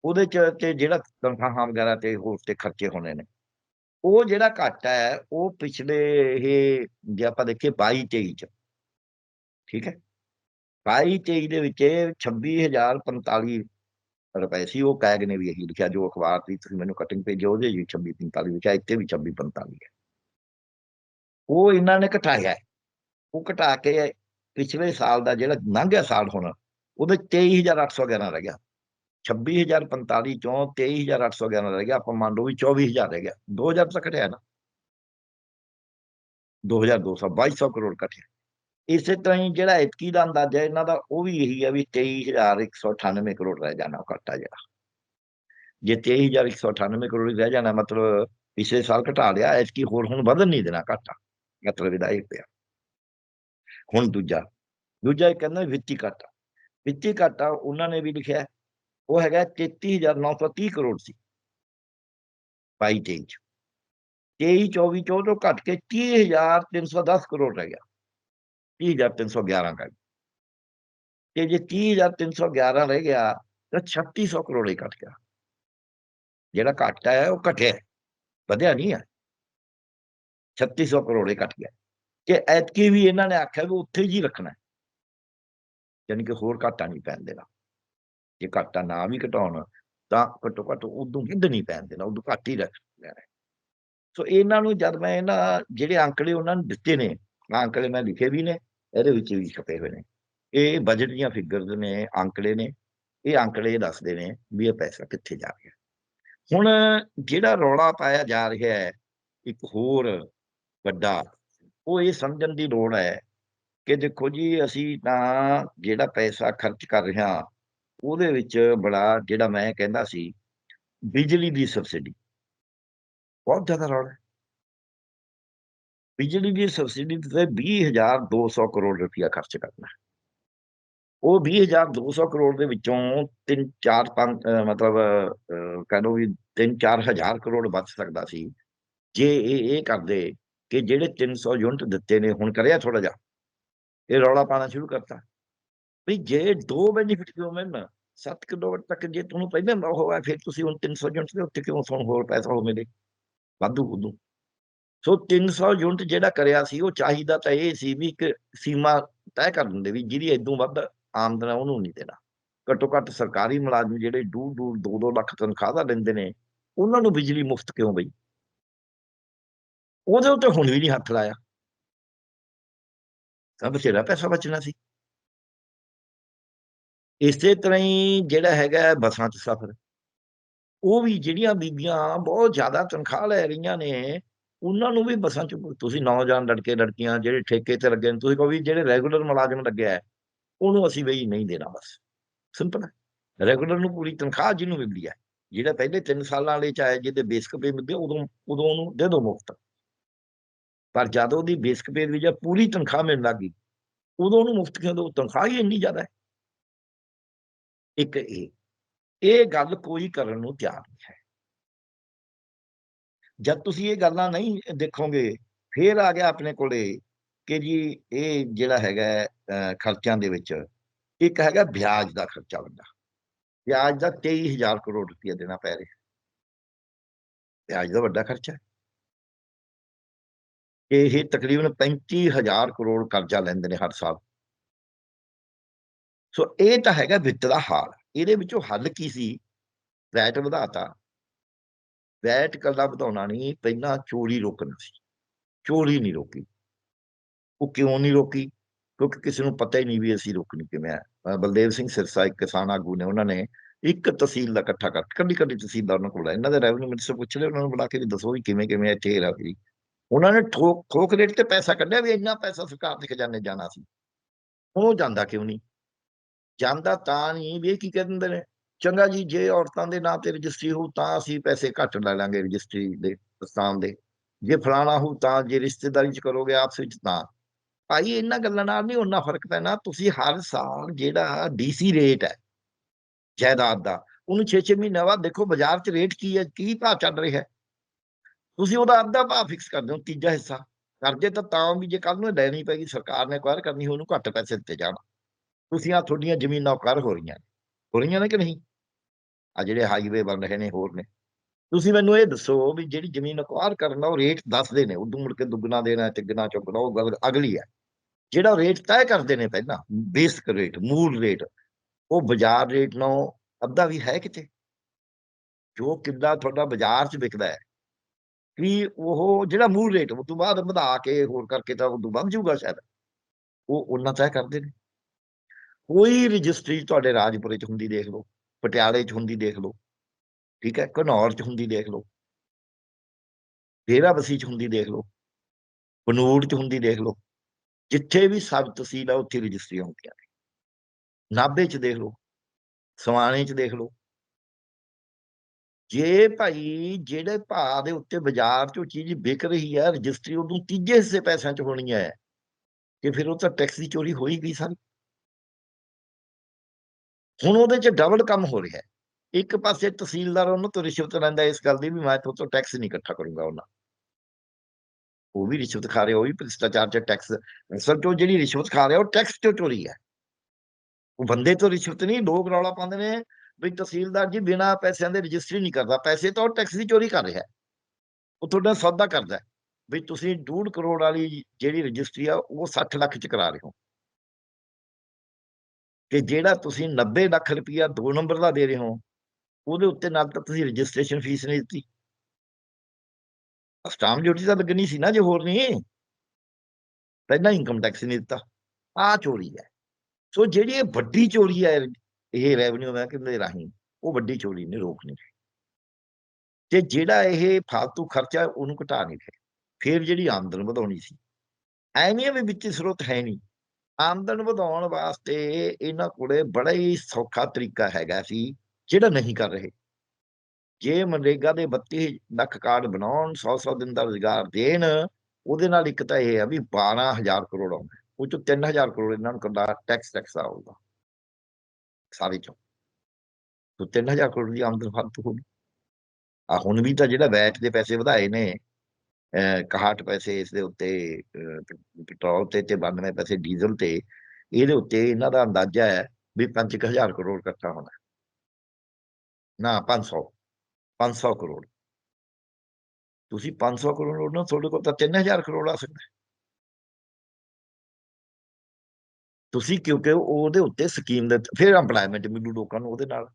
ਉਹਦੇ ਚ ਤੇ ਜਿਹੜਾ ਤਨਖਾਹਾਂ ਵਗੈਰਾ ਤੇ ਹੋਰ ਤੇ ਖਰਚੇ ਹੋਣੇ ਨੇ। ਉਹ ਜਿਹੜਾ ਘਾਟਾ ਹੈ, ਉਹ ਪਿਛਲੇ ਇਹ ਜੇ ਆਪਾਂ ਦੇਖੀਏ 22 23 ਚ। ਠੀਕ ਹੈ? 22 23 ਦੇ ਵਿੱਚ 26045 ਰੁਪਏ ਸੀ, ਉਹ ਕੈਗ ਨੇ ਵੀ ਇਹੀ ਲਿਖਿਆ, ਜੋ ਅਖਬਾਰ ਦੀ ਤੁਸੀਂ ਮੈਨੂੰ ਕਟਿੰਗ ਭੇਜੀ, ਉਹਦੇ ਜੀ 26 45 ਵਿੱਚ ਇੱਥੇ ਵੀ 26 45 ਹੈ। ਉਹ ਇਹਨਾਂ ਨੇ ਘਟਾਇਆ ਉਹ ਘਟਾ ਕੇ ਪਿਛਲੇ ਸਾਲ ਦਾ ਜਿਹੜਾ ਲੰਘਿਆ ਸਾਲ ਹੁਣ, ਉਹਦੇ 23811 ਰਹਿ ਗਿਆ। 26045 ਚੋਂ 23811 ਰਹਿ ਗਿਆ, ਆਪਾਂ ਮੰਨ ਲਓ ਵੀ 24000 ਰਹਿ ਗਿਆ। 2000 ਤਾਂ ਘਟਿਆ ਨਾ। 2200 2200 ਕਰੋੜ ਘਟਿਆ। ਇਸੇ ਤਰ੍ਹਾਂ ਹੀ ਜਿਹੜਾ ਇਤਕੀ ਦਾ ਅੰਦਾਜ਼ਾ ਇਹਨਾਂ ਦਾ, ਉਹ ਵੀ ਇਹੀ ਹੈ ਵੀ 23198 ਕਰੋੜ ਰਹਿ ਜਾਣਾ ਘਾਟਾ ਜਿਹੜਾ। ਜੇ 23198 ਕਰੋੜ ਰਹਿ ਜਾਣਾ, ਮਤਲਬ ਪਿਛਲੇ ਸਾਲ ਘਟਾ ਲਿਆ ਇਤਕੀ ਹੋਰ ਹੁਣ ਵਧਣ ਨਹੀਂ ਦੇਣਾ ਘਾਟਾ, ਮਤਲਬ ਇਹਦਾ ਇਹ ਪਿਆ। ਹੁਣ ਦੂਜਾ ਦੂਜਾ ਇਹ ਕਹਿੰਦਾ ਵਿੱਤੀ ਘਾਟਾ। ਵਿੱਤੀ ਘਾਟਾ ਉਹਨਾਂ ਨੇ ਵੀ ਲਿਖਿਆ, ਉਹ ਹੈਗਾ 33930 ਕਰੋੜ ਸੀ। 22 23 ਚ। 23 24 ਚੋਂ ਤੋਂ ਘਟ ਕੇ 30310 ਕਰੋੜ ਰਹਿ ਗਿਆ। 30311 ਕਰ ਤੇ ਜੇ 30311 ਰਹਿ ਗਿਆ, ਤਾਂ 3600 ਕਰੋੜ ਹੀ ਘਟ ਗਿਆ। ਜਿਹੜਾ ਘਟਾ ਹੈ ਉਹ ਘਟਿਆ। ਵਧਿਆ ਨਹੀਂ ਹੈ 3600 ਕਰੋੜ ਹੀ ਘਟ ਗਿਆ। ਕਿ ਐਤਕੀ ਵੀ ਇਹਨਾਂ ਨੇ ਆਖਿਆ ਵੀ ਉੱਥੇ ਹੀ ਰੱਖਣਾ। ਹੈ। ਯਾਨੀ ਕਿ ਹੋਰ ਘਾਟਾ ਨਹੀਂ ਪੈਣ ਦੇਣਾ। ਜੇ ਘਾਟਾ ਨਾ ਵੀ ਘਟਾਉਣ, ਤਾਂ ਘੱਟੋ ਘੱਟ ਉਦੋਂ ਵੱਧ ਨਹੀਂ ਪੈਣ ਦੇਣਾ, ਉਦੋਂ ਘੱਟ ਹੀ ਰੱਖ ਲੈਣਾ। ਸੋ ਇਹਨਾਂ ਨੂੰ ਜਦ ਮੈਂ ਇਹਨਾਂ, ਜਿਹੜੇ ਅੰਕੜੇ ਉਹਨਾਂ ਨੂੰ ਦਿੱਤੇ ਨੇ, ਆਹ ਅੰਕੜੇ ਮੈਂ ਲਿਖੇ ਵੀ ਨੇ ਇਹਦੇ ਵਿੱਚ ਵੀ ਛਪੇ ਹੋਏ ਨੇ। ਇਹ ਬਜਟ ਦੀਆਂ ਫਿਗਰਸ ਨੇ, ਅੰਕੜੇ ਨੇ। ਇਹ ਅੰਕੜੇ ਦੱਸਦੇ ਨੇ ਵੀ ਇਹ ਪੈਸਾ ਕਿੱਥੇ ਜਾ ਰਿਹਾ। ਹੁਣ ਜਿਹੜਾ ਰੌਲਾ ਪਾਇਆ ਜਾ ਰਿਹਾ ਹੈ, ਇੱਕ ਹੋਰ ਵੱਡਾ, ਉਹ ਇਹ ਸਮਝਣ ਦੀ ਲੋੜ ਹੈ ਕਿ ਦੇਖੋ ਜੀ, ਅਸੀਂ ਤਾਂ ਜਿਹੜਾ ਪੈਸਾ ਖਰਚ ਕਰ ਰਹੇ ਹਾਂ, ਉਹਦੇ ਵਿੱਚ ਬੜਾ ਜਿਹੜਾ ਮੈਂ ਕਹਿੰਦਾ ਸੀ, ਬਿਜਲੀ ਦੀ ਸਬਸਿਡੀ ਬਹੁਤ ਜ਼ਿਆਦਾ ਰੌਲਾ ਬਿਜਲੀ ਦੀ ਸਬਸਿਡੀ ਤੇ 20200 ਕਰੋੜ ਰੁਪਇਆ ਖਰਚ ਕਰਨਾ। ਹੈ। ਉਹ 20200 ਕਰੋੜ ਦੇ ਵਿੱਚੋਂ 3 4 5 ਮਤਲਬ ਕਹਿੰਦੇ ਕਹਿ ਲਓ ਵੀ 3 4000 ਕਰੋੜ ਬਚ ਸਕਦਾ ਸੀ। ਜੇ ਇਹ ਇਹ ਕਰਦੇ ਕਿ ਜਿਹੜੇ 300 ਯੂਨਿਟ ਦਿੱਤੇ ਨੇ, ਹੁਣ ਕਰਿਆ ਥੋੜਾ ਜਿਹਾ, ਇਹ ਰੌਲਾ ਪਾਣਾ ਸ਼ੁਰੂ ਕਰਤਾ। ਵੀ ਜੇ ਦੋ ਬੈਨੀਫਿਟ ਕਿਉਂ ਮਿਲਣ? 7 ਕਿਲੋਵਾਟ ਤੱਕ ਜੇ ਤੁਹਾਨੂੰ ਪਹਿਲਾਂ ਉਹ ਹੋਇਆ, ਫਿਰ ਤੁਸੀਂ ਹੁਣ 300 ਯੂਨਿਟ ਦੇ ਉੱਤੇ ਕਿਉਂ ਤੁਹਾਨੂੰ ਹੋਰ ਪੈਸਾ ਹੋ ਮਿਲੇ ਵਾਧੂ ਉਦੋਂ ਸੋ 300 ਯੂਨਿਟ ਜਿਹੜਾ ਕਰਿਆ ਸੀ, ਉਹ ਚਾਹੀਦਾ ਤਾਂ ਇਹ ਸੀ ਵੀ ਇੱਕ ਸੀਮਾ ਤੈਅ ਕਰ ਦਿੰਦੇ ਵੀ ਜਿਹਦੀ ਇਦੋਂ ਵੱਧ ਆਮਦਨ ਉਹਨੂੰ ਨਹੀਂ ਦੇਣਾ। ਘੱਟੋ ਘੱਟ ਸਰਕਾਰੀ ਮੁਲਾਜ਼ਮ ਜਿਹੜੇ ਡੂਢ ਡੂਢ 2-2 ਲੱਖ ਤਨਖਾਹ ਦਾ ਲੈਂਦੇ ਨੇ, ਉਹਨਾਂ ਨੂੰ ਬਿਜਲੀ ਮੁਫਤ ਕਿਉਂ ਬਈ? ਉਹਦੇ ਉੱਤੇ ਹੁਣ ਵੀ ਨਹੀਂ ਹੱਥ ਲਾਇਆ। ਤਾਂ ਬਥੇਰਾ ਪੈਸਾ ਬਚਣਾ ਸੀ। ਇਸੇ ਤਰ੍ਹਾਂ ਹੀ ਜਿਹੜਾ ਹੈਗਾ ਹੈ ਬੱਸਾਂ 'ਚ ਸਫ਼ਰ। ਉਹ ਵੀ ਜਿਹੜੀਆਂ ਬੀਬੀਆਂ ਬਹੁਤ ਜ਼ਿਆਦਾ ਤਨਖਾਹ ਲੈ ਰਹੀਆਂ ਨੇ ਉਹਨਾਂ ਨੂੰ ਵੀ ਬੱਸਾਂ 'ਚ ਤੁਸੀਂ ਨੌਜਵਾਨ ਲੜਕੇ ਲੜਕੀਆਂ ਜਿਹੜੇ ਠੇਕੇ ਤੇ ਲੱਗੇ ਨੇ ਤੁਸੀਂ ਕਹੋ ਵੀ ਜਿਹੜੇ ਰੈਗੂਲਰ ਮੁਲਾਜ਼ਮ ਲੱਗਿਆ ਹੈ ਉਹਨੂੰ ਅਸੀਂ ਬਈ ਨਹੀਂ ਦੇਣਾ ਬਸ। ਸਿੰਪਲ ਹੈ ਰੈਗੂਲਰ ਨੂੰ ਪੂਰੀ ਤਨਖਾਹ ਜਿਹਨੂੰ ਮਿਲਦੀ ਹੈ ਜਿਹੜਾ ਪਹਿਲੇ 3 ਸਾਲਾਂ ਵਾਲੇ ਚ ਆਇਆ ਜਿਹਦੇ ਬੇਸਿਕ ਪੇ ਮਿਲਦੀ ਉਦੋਂ ਉਦੋਂ ਉਹਨੂੰ ਦੇ ਦਿਓ ਮੁਫਤ। ਪਰ ਜਦ ਉਹਦੀ ਬੇਸਿਕ ਪੇ ਦੀ ਜਾਂ ਪੂਰੀ ਤਨਖਾਹ ਮਿਲਣ ਲੱਗੀ ਉਦੋਂ ਉਹਨੂੰ ਮੁਫਤ ਕਿਉਂ ਦਿਓ ਤਨਖਾਹ ਹੀ ਇੰਨੀ ਜ਼ਿਆਦਾ ਹੈ। ਇੱਕ ਇਹ ਇਹ ਗੱਲ ਕੋਈ ਕਰਨ ਨੂੰ ਤਿਆਰ ਨਹੀਂ ਹੈ। ਜਦ ਤੁਸੀਂ ਇਹ ਗੱਲਾਂ ਨਹੀਂ ਦੇਖੋਗੇ ਫੇਰ ਆ ਗਿਆ ਆਪਣੇ ਕੋਲੇ ਕਿ ਜੀ ਇਹ ਜਿਹੜਾ ਹੈਗਾ ਹੈ, ਖਰਚਿਆਂ ਦੇ ਵਿੱਚ ਇੱਕ ਹੈਗਾ ਵਿਆਜ ਦਾ ਖਰਚਾ ਵੱਡਾ। ਵਿਆਜ ਦਾ 23000 ਕਰੋੜ ਰੁਪਏ ਦੇਣਾ ਪੈ ਰਿਹਾ। ਵਿਆਜ ਦਾ ਵੱਡਾ ਖਰਚਾ। ਇਹ ਤਕਰੀਬਨ 35000 ਕਰੋੜ ਕਰਜ਼ਾ ਲੈਂਦੇ ਨੇ ਹਰ ਸਾਲ। ਸੋ ਇਹ ਤਾਂ ਹੈਗਾ ਵਿੱਤ ਦਾ ਹਾਲ। ਇਹਦੇ ਵਿੱਚੋਂ ਹੱਲ ਕੀ ਸੀ? ਵੈਟ ਵਧਾਤਾ। ਵੈਟ ਕੱਲਾ ਵਧਾਉਣਾ ਨਹੀਂ, ਪਹਿਲਾਂ ਚੋਰੀ ਰੋਕਣਾ ਸੀ। ਚੋਰੀ ਨਹੀਂ ਰੋਕੀ। ਉਹ ਕਿਉਂ ਨਹੀਂ ਰੋਕੀ? ਕਿਉਂਕਿ ਕਿਸੇ ਨੂੰ ਪਤਾ ਹੀ ਨਹੀਂ ਵੀ ਅਸੀਂ ਰੋਕਣੀ ਕਿਵੇਂ ਹੈ ਬਲਦੇਵ ਸਿੰਘ ਸਿਰਸਾ, ਇੱਕ ਕਿਸਾਨ ਆਗੂ ਨੇ, ਉਹਨਾਂ ਨੇ ਇੱਕ ਤਹਿਸੀਲ ਦਾ ਇਕੱਠਾ ਕਰ ਕੱਲੀ ਕੱਲੀ ਤਹਿਸੀਲਦਾਰ ਉਹਨਾਂ ਕੋਲ ਆਇਆ। ਇਹਨਾਂ ਦੇ ਰੈਵਨਿਊ ਮਿਨਿਸਟਰ ਪੁੱਛ ਲਿਆ ਉਹਨਾਂ ਨੂੰ ਬੁਲਾ ਕੇ ਵੀ ਦੱਸੋ ਵੀ ਕਿਵੇਂ ਕਿਵੇਂ ਇੱਥੇ ਇਹ ਰਹੀ ਉਹਨਾਂ ਨੇ ਠੋਕ ਠੋਕ ਰੇਟ ਤੇ ਪੈਸਾ ਕੱਢਿਆ ਵੀ ਇੰਨਾ ਪੈਸਾ ਸਰਕਾਰ ਦੇ ਖਜ਼ਾਨੇ ਜਾਣਾ ਸੀ। ਉਹ ਜਾਂਦਾ ਕਿਉਂ ਨਹੀਂ? ਜਾਂਦਾ ਤਾਂ ਨਹੀਂ, ਵੀ ਇਹ ਕੀ ਕਹਿ ਦਿੰਦੇ ਨੇ? ਚੰਗਾ ਜੀ, ਜੇ ਔਰਤਾਂ ਦੇ ਨਾਂ ਤੇ ਰਜਿਸਟਰੀ ਹੋ ਤਾਂ ਅਸੀਂ ਪੈਸੇ ਘੱਟ ਲੈ ਲਾਂਗੇ ਰਜਿਸਟਰੀ ਦੇ ਸਥਾਨ ਦੇ। ਜੇ ਫਲਾਣਾ ਹੋ ਤਾਂ, ਜੇ ਰਿਸ਼ਤੇਦਾਰੀ ਚ ਕਰੋਗੇ ਆਪਸ ਵਿੱਚ ਤਾਂ। ਭਾਈ, ਇਹਨਾਂ ਗੱਲਾਂ ਨਾਲ ਨਹੀਂ ਉਹਨਾਂ ਫ਼ਰਕ ਪੈਣਾ। ਤੁਸੀਂ ਹਰ ਸਾਲ ਜਿਹੜਾ ਡੀਸੀ ਰੇਟ ਹੈ ਜਾਇਦਾਦ ਦਾ, ਉਹਨੂੰ 6-6 ਮਹੀਨਿਆਂ ਬਾਅਦ ਦੇਖੋ ਬਾਜ਼ਾਰ 'ਚ ਰੇਟ ਕੀ ਹੈ, ਕੀ ਭਾਅ ਚੱਲ ਰਿਹਾ ਹੈ। ਤੁਸੀਂ ਉਹਦਾ ਅੱਧਾ ਭਾਅ ਫਿਕਸ ਕਰ ਦਿਓ, ਤੀਜਾ ਹਿੱਸਾ। ਕਰਜੇ ਤਾਂ ਤਾਂ ਵੀ ਜੇ ਕੱਲ ਨੂੰ ਲੈਣੀ ਪੈਗੀ ਸਰਕਾਰ ਨੇ ਅਕਵਾਇਰ ਕਰਨੀ ਹੋਈ, ਉਹਨੂੰ ਘੱਟ ਪੈਸੇ ਦਿੱਤੇ ਜਾਣ। ਤੁਸੀਂ ਆ ਤੁਹਾਡੀਆਂ ਜ਼ਮੀਨਾਂ ਅਕਵਾਇਰ ਹੋ ਰਹੀਆਂ ਨੇ। ਹੋ ਰਹੀਆਂ ਨੇ ਕਿ ਨਹੀਂ? ਆ ਜਿਹੜੇ ਹਾਈਵੇ ਬਣ ਰਹੇ ਨੇ ਹੋਰ ਨੇ। ਤੁਸੀਂ ਮੈਨੂੰ ਇਹ ਦੱਸੋ ਵੀ ਜਿਹੜੀ ਜ਼ਮੀਨ ਅਕਵਾਇਰ ਕਰਨ, ਉਹ ਰੇਟ ਦੱਸਦੇ ਨੇ। ਉਦੋਂ ਮੁੜ ਕੇ ਦੁੱਗਣਾ ਦੇਣਾ, ਤਿੱਗਣਾ ਚੁੱਕਣਾ ਉਹ ਗੱਲ ਅਗਲੀ ਹੈ। ਜਿਹੜਾ ਰੇਟ ਤੈਅ ਕਰਦੇ ਨੇ ਪਹਿਲਾਂ ਬੇਸਿਕ ਰੇਟ ਮੂਲ ਰੇਟ ਉਹ ਬਾਜ਼ਾਰ ਰੇਟ ਨਾਲੋਂ ਅੱਧਾ ਵੀ ਹੈ ਕਿਤੇ? ਜੋ ਕਿੱਲਾ ਤੁਹਾਡਾ ਬਾਜ਼ਾਰ 'ਚ ਵਿਕਦਾ ਹੈ ਕਿ ਉਹ ਜਿਹੜਾ ਮੂਲ ਰੇਟ ਉਹ ਤੋਂ ਬਾਅਦ ਵਧਾ ਕੇ ਹੋਰ ਕਰਕੇ ਤਾਂ ਉਦੋਂ ਵੱਧ ਜਾਊਗਾ ਸ਼ਾਇਦ। ਉਹ ਉਹਨਾਂ ਤੈਅ ਕਰਦੇ ਨੇ। ਕੋਈ ਰਜਿਸਟਰੀ ਤੁਹਾਡੇ ਰਾਜਪੁਰੇ 'ਚ ਹੁੰਦੀ, ਦੇਖ ਲਓ। ਪਟਿਆਲੇ 'ਚ ਹੁੰਦੀ ਦੇਖ ਲਓ, ਠੀਕ ਹੈ, ਘਨੌਰ 'ਚ ਹੁੰਦੀ ਦੇਖ ਲਓ, ਡੇਰਾਬੱਸੀ 'ਚ ਹੁੰਦੀ ਦੇਖ ਲਓ, ਬਨੂੜ 'ਚ ਹੁੰਦੀ ਦੇਖ ਲਓ, ਜਿੱਥੇ ਵੀ ਸਬ ਤਹਿਸੀਲ ਆ ਉੱਥੇ ਰਜਿਸਟਰੀਆਂ ਹੁੰਦੀਆਂ ਨੇ। ਨਾਭੇ 'ਚ ਦੇਖ ਲਓ, ਸਵਾਣੇ 'ਚ ਦੇਖ ਲਓ। ਜੇ ਭਾਈ ਜਿਹੜੇ ਭਾਅ ਦੇ ਉੱਤੇ ਬਾਜ਼ਾਰ 'ਚੋਂ ਚੀਜ਼ ਵਿਕ ਰਹੀ ਹੈ ਰਜਿਸਟਰੀ ਉਦੋਂ ਤੀਜੇ ਹਿੱਸੇ ਪੈਸਿਆਂ 'ਚ ਹੋਣੀ ਹੈ, ਤੇ ਫਿਰ ਉਹ ਤਾਂ ਟੈਕਸ ਦੀ ਚੋਰੀ ਹੋਈ ਗਈ ਸਾਰੀ। ਹੁਣ ਉਹਦੇ 'ਚ ਡਬਲ ਕੰਮ ਹੋ ਰਿਹਾ ਇੱਕ ਪਾਸੇ ਤਹਿਸੀਲਦਾਰ ਉਹਨਾਂ, ਤੋਂ ਰਿਸ਼ਵਤ ਲੈਂਦਾ ਇਸ ਗੱਲ ਦੀ ਵੀ ਮੈਂ ਤੋਂ ਟੈਕਸ ਨਹੀਂ ਇਕੱਠਾ ਕਰੂੰਗਾ ਉਹਨਾਂ। ਉਹ ਵੀ ਰਿਸ਼ਵਤ ਖਾ ਰਿਹਾ, ਉਹ ਵੀ ਭ੍ਰਿਸ਼ਟਾਚਾਰ ਚ ਟੈਕਸ ਅਸਲ ਚੋਂ ਜਿਹੜੀ ਰਿਸ਼ਵਤ ਖਾ ਰਿਹਾ, ਉਹ ਟੈਕਸ ਚੋਂ ਚੋਰੀ ਹੈ। ਉਹ ਬੰਦੇ ਤੋਂ ਰਿਸ਼ਵਤ ਨਹੀਂ, ਲੋਕ ਰੌਲਾ ਪਾਉਂਦੇ ਨੇ ਵੀ ਤਹਿਸੀਲਦਾਰ ਜੀ ਬਿਨਾਂ ਪੈਸਿਆਂ ਦੇ ਰਜਿਸਟਰੀ ਨਹੀਂ ਕਰਦਾ, ਪੈਸੇ ਤਾਂ ਉਹ ਟੈਕਸ ਦੀ ਚੋਰੀ ਕਰ ਰਿਹਾ ਹੈ। ਉਹ ਤੁਹਾਡਾ ਸੌਦਾ ਕਰਦਾ ਵੀ ਤੁਸੀਂ 2 ਕਰੋੜ ਵਾਲੀ ਜਿਹੜੀ ਰਜਿਸਟਰੀ ਆ, ਉਹ 60 ਲੱਖ ਚ ਕਰਾ ਰਹੇ ਹੋ। ਕਿ ਜਿਹੜਾ ਤੁਸੀਂ 90 ਲੱਖ ਰੁਪਇਆ ਦੋ ਨੰਬਰ ਦਾ ਦੇ ਰਹੇ ਹੋ, ਉਹਦੇ ਉੱਤੇ ਨਾਲ ਤਾਂ ਤੁਸੀਂ ਰਜਿਸਟ੍ਰੇਸ਼ਨ ਫੀਸ ਨਹੀਂ ਦਿੱਤੀ। ਸਟਾਮ ਡਿਊਟੀ ਤਾਂ ਲੱਗਣੀ ਸੀ ਨਾ ਜੇ ਹੋਰ ਨਹੀਂ। ਪਹਿਲਾਂ ਇਨਕਮ ਟੈਕਸ ਨਹੀਂ ਦਿੱਤਾ। ਆ ਚੋਰੀ ਹੈ। ਸੋ ਜਿਹੜੀ ਇਹ ਵੱਡੀ ਚੋਰੀ ਹੈ, ਇਹ ਰੈਵਨਿਊ ਮੈਂ ਕਹਿੰਦੇ ਰਾਹੀਂ, ਉਹ ਵੱਡੀ ਚੋਰੀ ਨੇ ਰੋਕ ਨਹੀਂ। ਤੇ ਜਿਹੜਾ ਇਹ ਫालतू ਖਰਚਾ ਉਹਨੂੰ ਘਟਾ ਨਹੀਂ ਫਿਰ ਫਿਰ ਜਿਹੜੀ ਆਮਦਨ ਵਧਾਉਣੀ ਸੀ। ਐਵੇਂ ਵੀ ਵਿੱਚ ਸਰੋਤ ਹੈ ਨਹੀਂ। ਆਮਦਨ ਵਧਾਉਣ ਵਾਸਤੇ ਇਹਨਾਂ ਕੋਲੇ ਬੜਾ ਹੀ ਸੌਖਾ ਤਰੀਕਾ ਹੈਗਾ ਸੀ, ਜਿਹੜਾ ਨਹੀਂ ਕਰ ਰਹੇ। ਜੇ ਮਨਰੇਗਾ ਦੇ 32 ਲੱਖ ਕਾਰਡ ਬਣਾਉਣ 100-100 ਦਿਨ ਦਾ ਰੁਜ਼ਗਾਰ ਦੇਣ, ਉਹਦੇ ਨਾਲ ਇੱਕ ਤਾਂ ਇਹ ਆ ਵੀ 12000 ਕਰੋੜ ਆਉਂਦਾ ਉਹ ਚੋਂ 3000 ਕਰੋੜ ਇਹਨਾਂ ਨੂੰ ਕੱਲਾ ਟੈਕਸ ਟੈਕਸ ਆਉਂਦਾ ਸਾਰੇ ਚੋਂ। ਤੋਂ 3000 ਕਰੋੜ ਦੀ ਆਮਦਨ ਫालतू ਹੋ ਗਈ ਆ ਹੁਣ ਵੀ ਤਾਂ ਜਿਹੜਾ ਵੈਟ ਦੇ ਪੈਸੇ ਵਧਾਏ ਨੇ 61 ਪੈਸੇ ਇਸ ਦੇ ਉੱਤੇ ਪੈਟਰੋਲ ਤੇ ਤੇ 92 ਪੈਸੇ ਡੀਜ਼ਲ ਤੇ, ਇਹਦੇ ਉੱਤੇ ਇਹਨਾਂ ਦਾ ਅੰਦਾਜ਼ਾ ਹੈ ਵੀ 5000 ਕਰੋੜ ਇਕੱਠਾ ਹੋਣਾ। ਨਾ 500 500 ਕਰੋੜ। ਤੁਸੀਂ 500 ਕਰੋੜ ਉਹਨਾਂ ਤੁਹਾਡੇ ਕੋਲ ਤਾਂ 3000 ਕਰੋੜ ਆ ਸਕਦਾ। ਤੁਸੀਂ ਕਿਉਂਕਿ ਉਹਦੇ ਉੱਤੇ ਸਕੀਮ ਦੇ ਫਿਰ ਐਮਪਲੋਇਮੈਂਟ ਮਿਲੂ ਲੋਕਾਂ ਨੂੰ ਉਹਦੇ ਨਾਲ।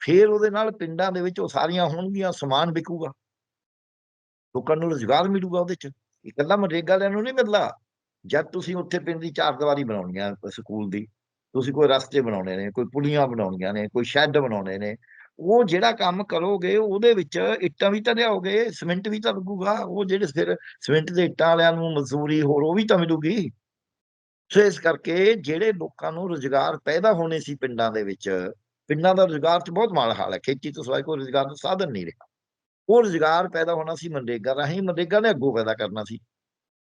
ਫਿਰ ਉਹਦੇ ਨਾਲ ਪਿੰਡਾਂ ਦੇ ਵਿੱਚ ਉਹ ਸਾਰੀਆਂ ਹੋਣਗੀਆਂ, ਸਮਾਨ ਵਿਕੂਗਾ। ਲੋਕਾਂ ਨੂੰ ਰੁਜ਼ਗਾਰ ਮਿਲੂਗਾ ਉਹਦੇ ਚ। ਇਕੱਲਾ ਮਨਰੇਗਾ ਵਾਲਿਆਂ ਨੂੰ ਨਹੀਂ ਮਿਲਦਾ। ਜਦ ਤੁਸੀਂ ਉੱਥੇ ਪਿੰਡ ਦੀ ਚਾਰ ਦੀਵਾਰੀ ਬਣਾਉਣੀ ਆ ਸਕੂਲ ਦੀ, ਤੁਸੀਂ ਕੋਈ ਰਸਤੇ ਬਣਾਉਣੇ ਨੇ, ਕੋਈ ਪੁਲੀਆਂ ਬਣਾਉਣੀਆਂ ਨੇ, ਕੋਈ ਸ਼ੈੱਡ ਬਣਾਉਣੇ ਨੇ, ਉਹ ਜਿਹੜਾ ਕੰਮ ਕਰੋਗੇ, ਉਹਦੇ ਵਿੱਚ ਇੱਟਾਂ ਵੀ ਤਾਂ ਲਿਆਓਗੇ, ਸਿਮੈਂਟ ਵੀ ਤਾਂ ਲੱਗੂਗਾ, ਉਹ ਜਿਹੜੇ ਫਿਰ ਸਿਮੈਂਟ ਦੇ ਇੱਟਾਂ ਵਾਲਿਆਂ ਨੂੰ ਮਜ਼ਦੂਰੀ ਹੋਰ ਉਹ ਵੀ ਤਾਂ ਮਿਲੂਗੀ। ਸੋ ਇਸ ਕਰਕੇ ਜਿਹੜੇ ਲੋਕਾਂ ਨੂੰ ਰੁਜ਼ਗਾਰ ਪੈਦਾ ਹੋਣੇ ਸੀ ਪਿੰਡਾਂ ਦੇ ਵਿੱਚ, ਪਿੰਡਾਂ ਦਾ ਰੁਜ਼ਗਾਰ 'ਚ ਬਹੁਤ ਮਾੜਾ ਹਾਲ ਹੈ। ਖੇਤੀ ਤੋਂ ਸਿਵਾਏ ਕੋਈ ਰੁਜ਼ਗਾਰ ਦਾ ਸਾਧਨ ਨਹੀਂ ਰਿਹਾ। ਉਹ ਰੁਜ਼ਗਾਰ ਪੈਦਾ ਹੋਣਾ ਸੀ ਮਨਰੇਗਾ ਰਾਹੀਂ ਮਨਰੇਗਾ ਨੇ ਅੱਗੋਂ ਪੈਦਾ ਕਰਨਾ ਸੀ।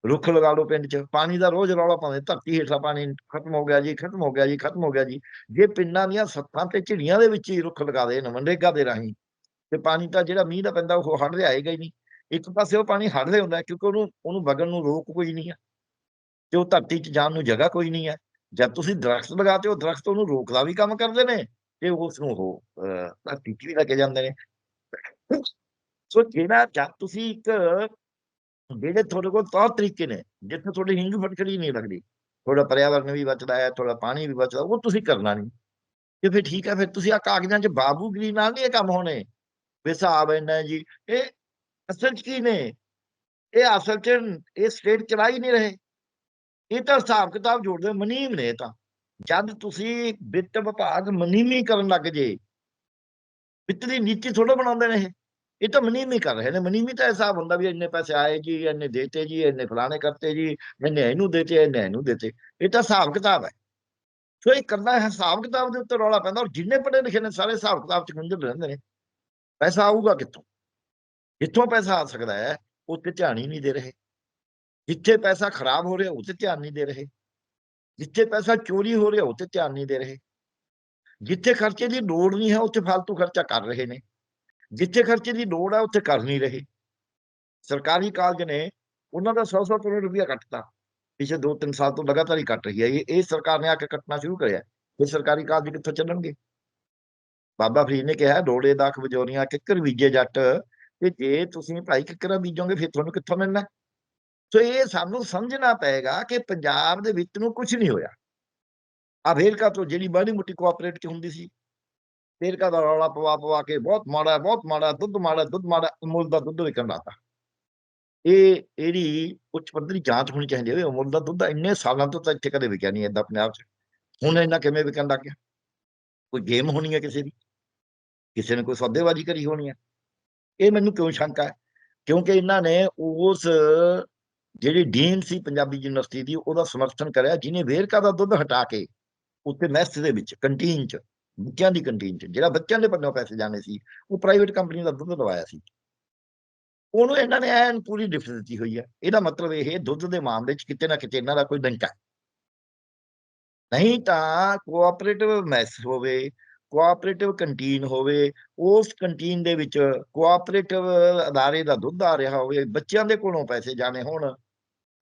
ਰੁੱਖ ਲਗਾ ਲਓ ਪਿੰਡ 'ਚ ਪਾਣੀ ਦਾ ਰੋਜ਼ ਰੌਲਾ ਪਾਉਂਦੇ ਧਰਤੀ ਹੇਠਲਾ ਪਾਣੀ ਖਤਮ ਹੋ ਗਿਆ ਜੀ ਖਤਮ ਹੋ ਗਿਆ ਜੀ ਖਤਮ ਹੋ ਗਿਆ ਜੀ। ਜੇ ਪਿੰਡਾਂ ਦੀਆਂ ਸੱਤਾਂ ਤੇ ਝਿੜੀਆਂ ਦੇ ਵਿੱਚ ਹੀ ਰੁੱਖ ਲਗਾ ਦੇਣ ਮਨਰੇਗਾ ਦੇ ਰਾਹੀਂ ਤੇ ਪਾਣੀ ਤਾਂ ਜਿਹੜਾ ਮੀਂਹ ਦਾ ਪੈਂਦਾ ਉਹ ਹੜ ਆਏਗਾ ਹੀ ਨਹੀਂ। ਇੱਕ ਪਾਸੇ ਉਹ ਪਾਣੀ ਹੜ ਹੁੰਦਾ ਕਿਉਂਕਿ ਉਹਨੂੰ ਉਹਨੂੰ ਵਗਣ ਨੂੰ ਰੋਕ ਕੋਈ ਨਹੀਂ ਹੈ। ਤੇ ਉਹ ਧਰਤੀ 'ਚ ਜਾਣ ਨੂੰ ਜਗ੍ਹਾ ਕੋਈ ਨਹੀਂ ਹੈ। ਜਦ ਤੁਸੀਂ ਦਰਖਤ ਲਗਾਤੇ ਹੋ ਦਰਖਤ ਉਹਨੂੰ ਰੋਕਦਾ ਵੀ ਕੰਮ ਕਰਦੇ ਨੇ ਤੇ ਉਸ ਨੂੰ ਉਹ ਅਹ, ਧਰਤੀ 'ਚ ਵੀ ਲੱਗੇ ਜਾਂਦੇ ਨੇ। ਸੋ ਜਿਹੜਾ ਜਦ ਤੁਸੀਂ ਇੱਕ ਜਿਹੜੇ ਤੁਹਾਡੇ ਕੋਲ ਤੌਰ ਤਰੀਕੇ ਨੇ ਜਿੱਥੇ ਤੁਹਾਡੀ ਹਿੰਗ ਫਟਕੜੀ ਨਹੀਂ ਲੱਗਦੀ ਤੁਹਾਡਾ ਪਰਿਆਵਰਨ ਵੀ ਬਚਦਾ ਹੈ ਤੁਹਾਡਾ ਪਾਣੀ ਵੀ ਬਚਦਾ ਉਹ ਤੁਸੀਂ ਕਰਨਾ ਨਹੀਂ ਤੇ ਫਿਰ ਠੀਕ ਹੈ ਫਿਰ ਤੁਸੀਂ ਆ ਕਾਗਜ਼ਾਂ 'ਚ ਬਾਬੂਗਰੀ ਨਾਲ ਨਹੀਂ ਇਹ ਕੰਮ ਹੋਣੇ ਵੀ ਹਿਸਾਬ ਇੰਨਾ ਜੀ ਇਹ ਅਸਲ 'ਚ ਕੀ ਨੇ ਇਹ ਅਸਲ 'ਚ ਇਹ ਸਟੇਟ ਚਲਾ ਹੀ ਨਹੀਂ ਰਹੇ ਇਹ ਤਾਂ ਹਿਸਾਬ ਕਿਤਾਬ ਜੋੜਦੇ ਮਨੀਮ ਨੇ ਇਹ ਤਾਂ ਜਦ ਤੁਸੀਂ ਵਿੱਤ ਵਿਭਾਗ ਮਨੀਮੀ ਕਰਨ ਲੱਗ ਜੇ ਵਿੱਤ ਦੀ ਨੀਤੀ ਥੋੜਾ ਬਣਾਉਂਦੇ ਨੇ ਇਹ ਇਹ ਤਾਂ ਮਨੀਮੀ ਕਰ ਰਹੇ ਨੇ, ਮਨੀਮੀ ਤਾਂ ਹਿਸਾਬ ਹੁੰਦਾ ਵੀ ਇੰਨੇ ਪੈਸੇ ਆਏ ਜੀ, ਇੰਨੇ ਦੇਤੇ ਜੀ, ਇੰਨੇ ਫਲਾਣੇ ਕਰਤੇ ਜੀ, ਇੰਨੇ ਇਹਨੂੰ ਦੇਤੇ, ਇੰਨੇ ਇਹਨੂੰ ਦੇਤੇ। ਇਹ ਤਾਂ ਹਿਸਾਬ ਕਿਤਾਬ ਹੈ। ਸੋ ਇਹ ਕਰਨਾ ਹੈ, ਹਿਸਾਬ ਕਿਤਾਬ ਦੇ ਉੱਤੇ ਰੌਲਾ ਪੈਂਦਾ ਔਰ ਜਿੰਨੇ ਪੜ੍ਹੇ ਲਿਖੇ ਨੇ ਸਾਰੇ ਹਿਸਾਬ ਕਿਤਾਬ ਚ ਗੁੰਝਲ ਰਹਿੰਦੇ ਨੇ। ਪੈਸਾ ਆਊਗਾ ਕਿੱਥੋਂ? ਜਿੱਥੋਂ ਪੈਸਾ ਆ ਸਕਦਾ ਹੈ? ਉੱਤੇ ਧਿਆਨ ਹੀ ਨਹੀਂ ਦੇ ਰਹੇ। ਜਿੱਥੇ ਪੈਸਾ ਖਰਾਬ ਹੋ ਰਿਹਾ ਉੱਤੇ ਧਿਆਨ ਨਹੀਂ ਦੇ ਰਹੇ। ਜਿੱਥੇ ਪੈਸਾ ਚੋਰੀ ਹੋ ਰਿਹਾ ਉੱਤੇ ਧਿਆਨ ਨਹੀਂ ਦੇ ਰਹੇ। ਜਿੱਥੇ ਖਰਚੇ ਦੀ ਲੋੜ ਨਹੀਂ ਹੈ, ਉੱਥੇ ਫालतू ਖਰਚਾ ਕਰ ਰਹੇ ਨੇ। ਜਿੱਥੇ ਖਰਚੇ ਦੀ ਲੋੜ ਹੈ ਉੱਥੇ ਕਰ ਨਹੀਂ ਰਹੇ। ਸਰਕਾਰੀ ਕਾਲਜ ਨੇ ਉਹਨਾਂ ਦਾ 100-100 ਕਰੋੜ ਰੁਪਇਆ ਕੱਟਤਾ। ਪਿਛਲੇ 2-3 ਸਾਲ ਤੋਂ ਲਗਾਤਾਰ ਹੀ ਕੱਟ ਰਹੀ ਹੈ। ਇਹ ਇਹ ਸਰਕਾਰ ਨੇ ਆ ਕੇ ਕੱਟਣਾ ਸ਼ੁਰੂ ਕਰਿਆ। ਫਿਰ ਸਰਕਾਰੀ ਕਾਲਜ ਕਿੱਥੋਂ ਚੱਲਣਗੇ? ਬਾਬਾ ਫਰੀਦ ਨੇ ਕਿਹਾ, ਡੋੜੇ ਦਾ ਖਵਜੋਰੀਆਂ ਕਿੱਕਰ ਬੀਜੇ ਜੱਟ। ਤੇ ਜੇ ਤੁਸੀਂ ਭਾਈ ਕਿੱਕਰਾਂ ਬੀਜੋਗੇ, ਫਿਰ ਤੁਹਾਨੂੰ ਕਿੱਥੋਂ ਮਿਲਣਾ? ਸੋ ਇਹ ਸਾਨੂੰ ਸਮਝਣਾ ਪਏਗਾ ਕਿ ਪੰਜਾਬ ਦੇ ਵਿੱਚ ਨੂੰ ਕੁਝ ਨਹੀਂ ਹੋਇਆ। ਆ ਵੇਰਕਾ ਤੋਂ ਜਿਹੜੀ ਬਾਣੀ ਮੁੱਟੀ ਕੋਆਪਰੇਟ ਚ ਹੁੰਦੀ ਸੀ ਵੇਰਕਾ ਦਾ ਰੌਲਾ ਪਵਾ ਪਵਾ ਕੇ ਬਹੁਤ ਮਾੜਾ ਬਹੁਤ ਮਾੜਾ, ਦੁੱਧ ਮਾੜਾ ਦੁੱਧ ਮਾੜਾ ਅਮੁੱਲ ਦਾ ਦੁੱਧ ਵਿਕਣ ਲੱਗਾ ਇਹ, ਇਹਦੀ ਉੱਚ ਪੱਧਰੀ ਜਾਂਚ ਹੋਣੀ ਚਾਹੀਦੀ ਹੈ ਅਮੁੱਲ ਦਾ ਦੁੱਧ ਇੰਨੇ ਸਾਲਾਂ ਤੋਂ ਤਾਂ ਇੱਥੇ ਕਦੇ ਵਿਕਿਆ ਨਹੀਂ ਏਦਾਂ ਪੰਜਾਬ 'ਚ। ਹੁਣ ਇਹਨਾਂ ਕਿਵੇਂ ਵਿਕਣ ਲੱਗ ਗਿਆ? ਕੋਈ ਗੇਮ ਹੋਣੀ ਹੈ ਕਿਸੇ ਦੀ? ਕਿਸੇ ਨੇ ਕੋਈ ਸੌਦੇਬਾਜ਼ੀ ਕਰੀ ਹੋਣੀ ਹੈ? ਇਹ ਮੈਨੂੰ ਕਿਉਂ ਸ਼ੰਕਾ ਹੈ? ਕਿਉਂਕਿ ਇਹਨਾਂ ਨੇ ਉਸ ਜਿਹੜੀ ਡੀਨ ਸੀ ਪੰਜਾਬੀ ਯੂਨੀਵਰਸਿਟੀ ਦੀ ਉਹਦਾ ਸਮਰਥਨ ਕਰਿਆ ਜਿਹਨੇ ਵੇਰਕਾ ਦਾ ਦੁੱਧ ਹਟਾ ਕੇ ਉੱਤੇ ਮੈਸ ਦੇ ਵਿੱਚ, ਕੰਟੀਨ 'ਚ। ਬੱਚਿਆਂ ਦੀ ਕੰਟੀਨ 'ਚ ਜਿਹੜਾ ਬੱਚਿਆਂ ਦੇ ਪੱਲੋਂ ਪੈਸੇ ਜਾਣੇ ਸੀ, ਉਹ ਪ੍ਰਾਈਵੇਟ ਕੰਪਨੀ ਦਾ ਦੁੱਧ ਲਵਾਇਆ ਸੀ। ਉਹਨੂੰ ਇਹਨਾਂ ਨੇ ਐਨ ਪੂਰੀ ਡਿਫਰੈਂਸ ਦਿੱਤੀ ਹੋਈ ਹੈ। ਇਹਦਾ ਮਤਲਬ ਇਹ ਦੁੱਧ ਦੇ ਮਾਮਲੇ 'ਚ ਕਿਤੇ ਨਾ ਕਿਤੇ ਇਹਨਾਂ ਦਾ ਕੋਈ ਡੰਕਾ ਨਹੀਂ ਤਾਂ ਕੋਆਪਰੇਟਿਵ ਮੈਸ ਹੋਵੇ ਕੋਆਪਰੇਟਿਵ ਕੰਟੀਨ ਹੋਵੇ, ਉਸ ਕੰਟੀਨ ਦੇ ਵਿੱਚ ਕੋਆਪਰੇਟਿਵ ਅਦਾਰੇ ਦਾ ਦੁੱਧ ਆ ਰਿਹਾ ਹੋਵੇ, ਬੱਚਿਆਂ ਦੇ ਕੋਲੋਂ ਪੈਸੇ ਜਾਣੇ ਹੋਣ,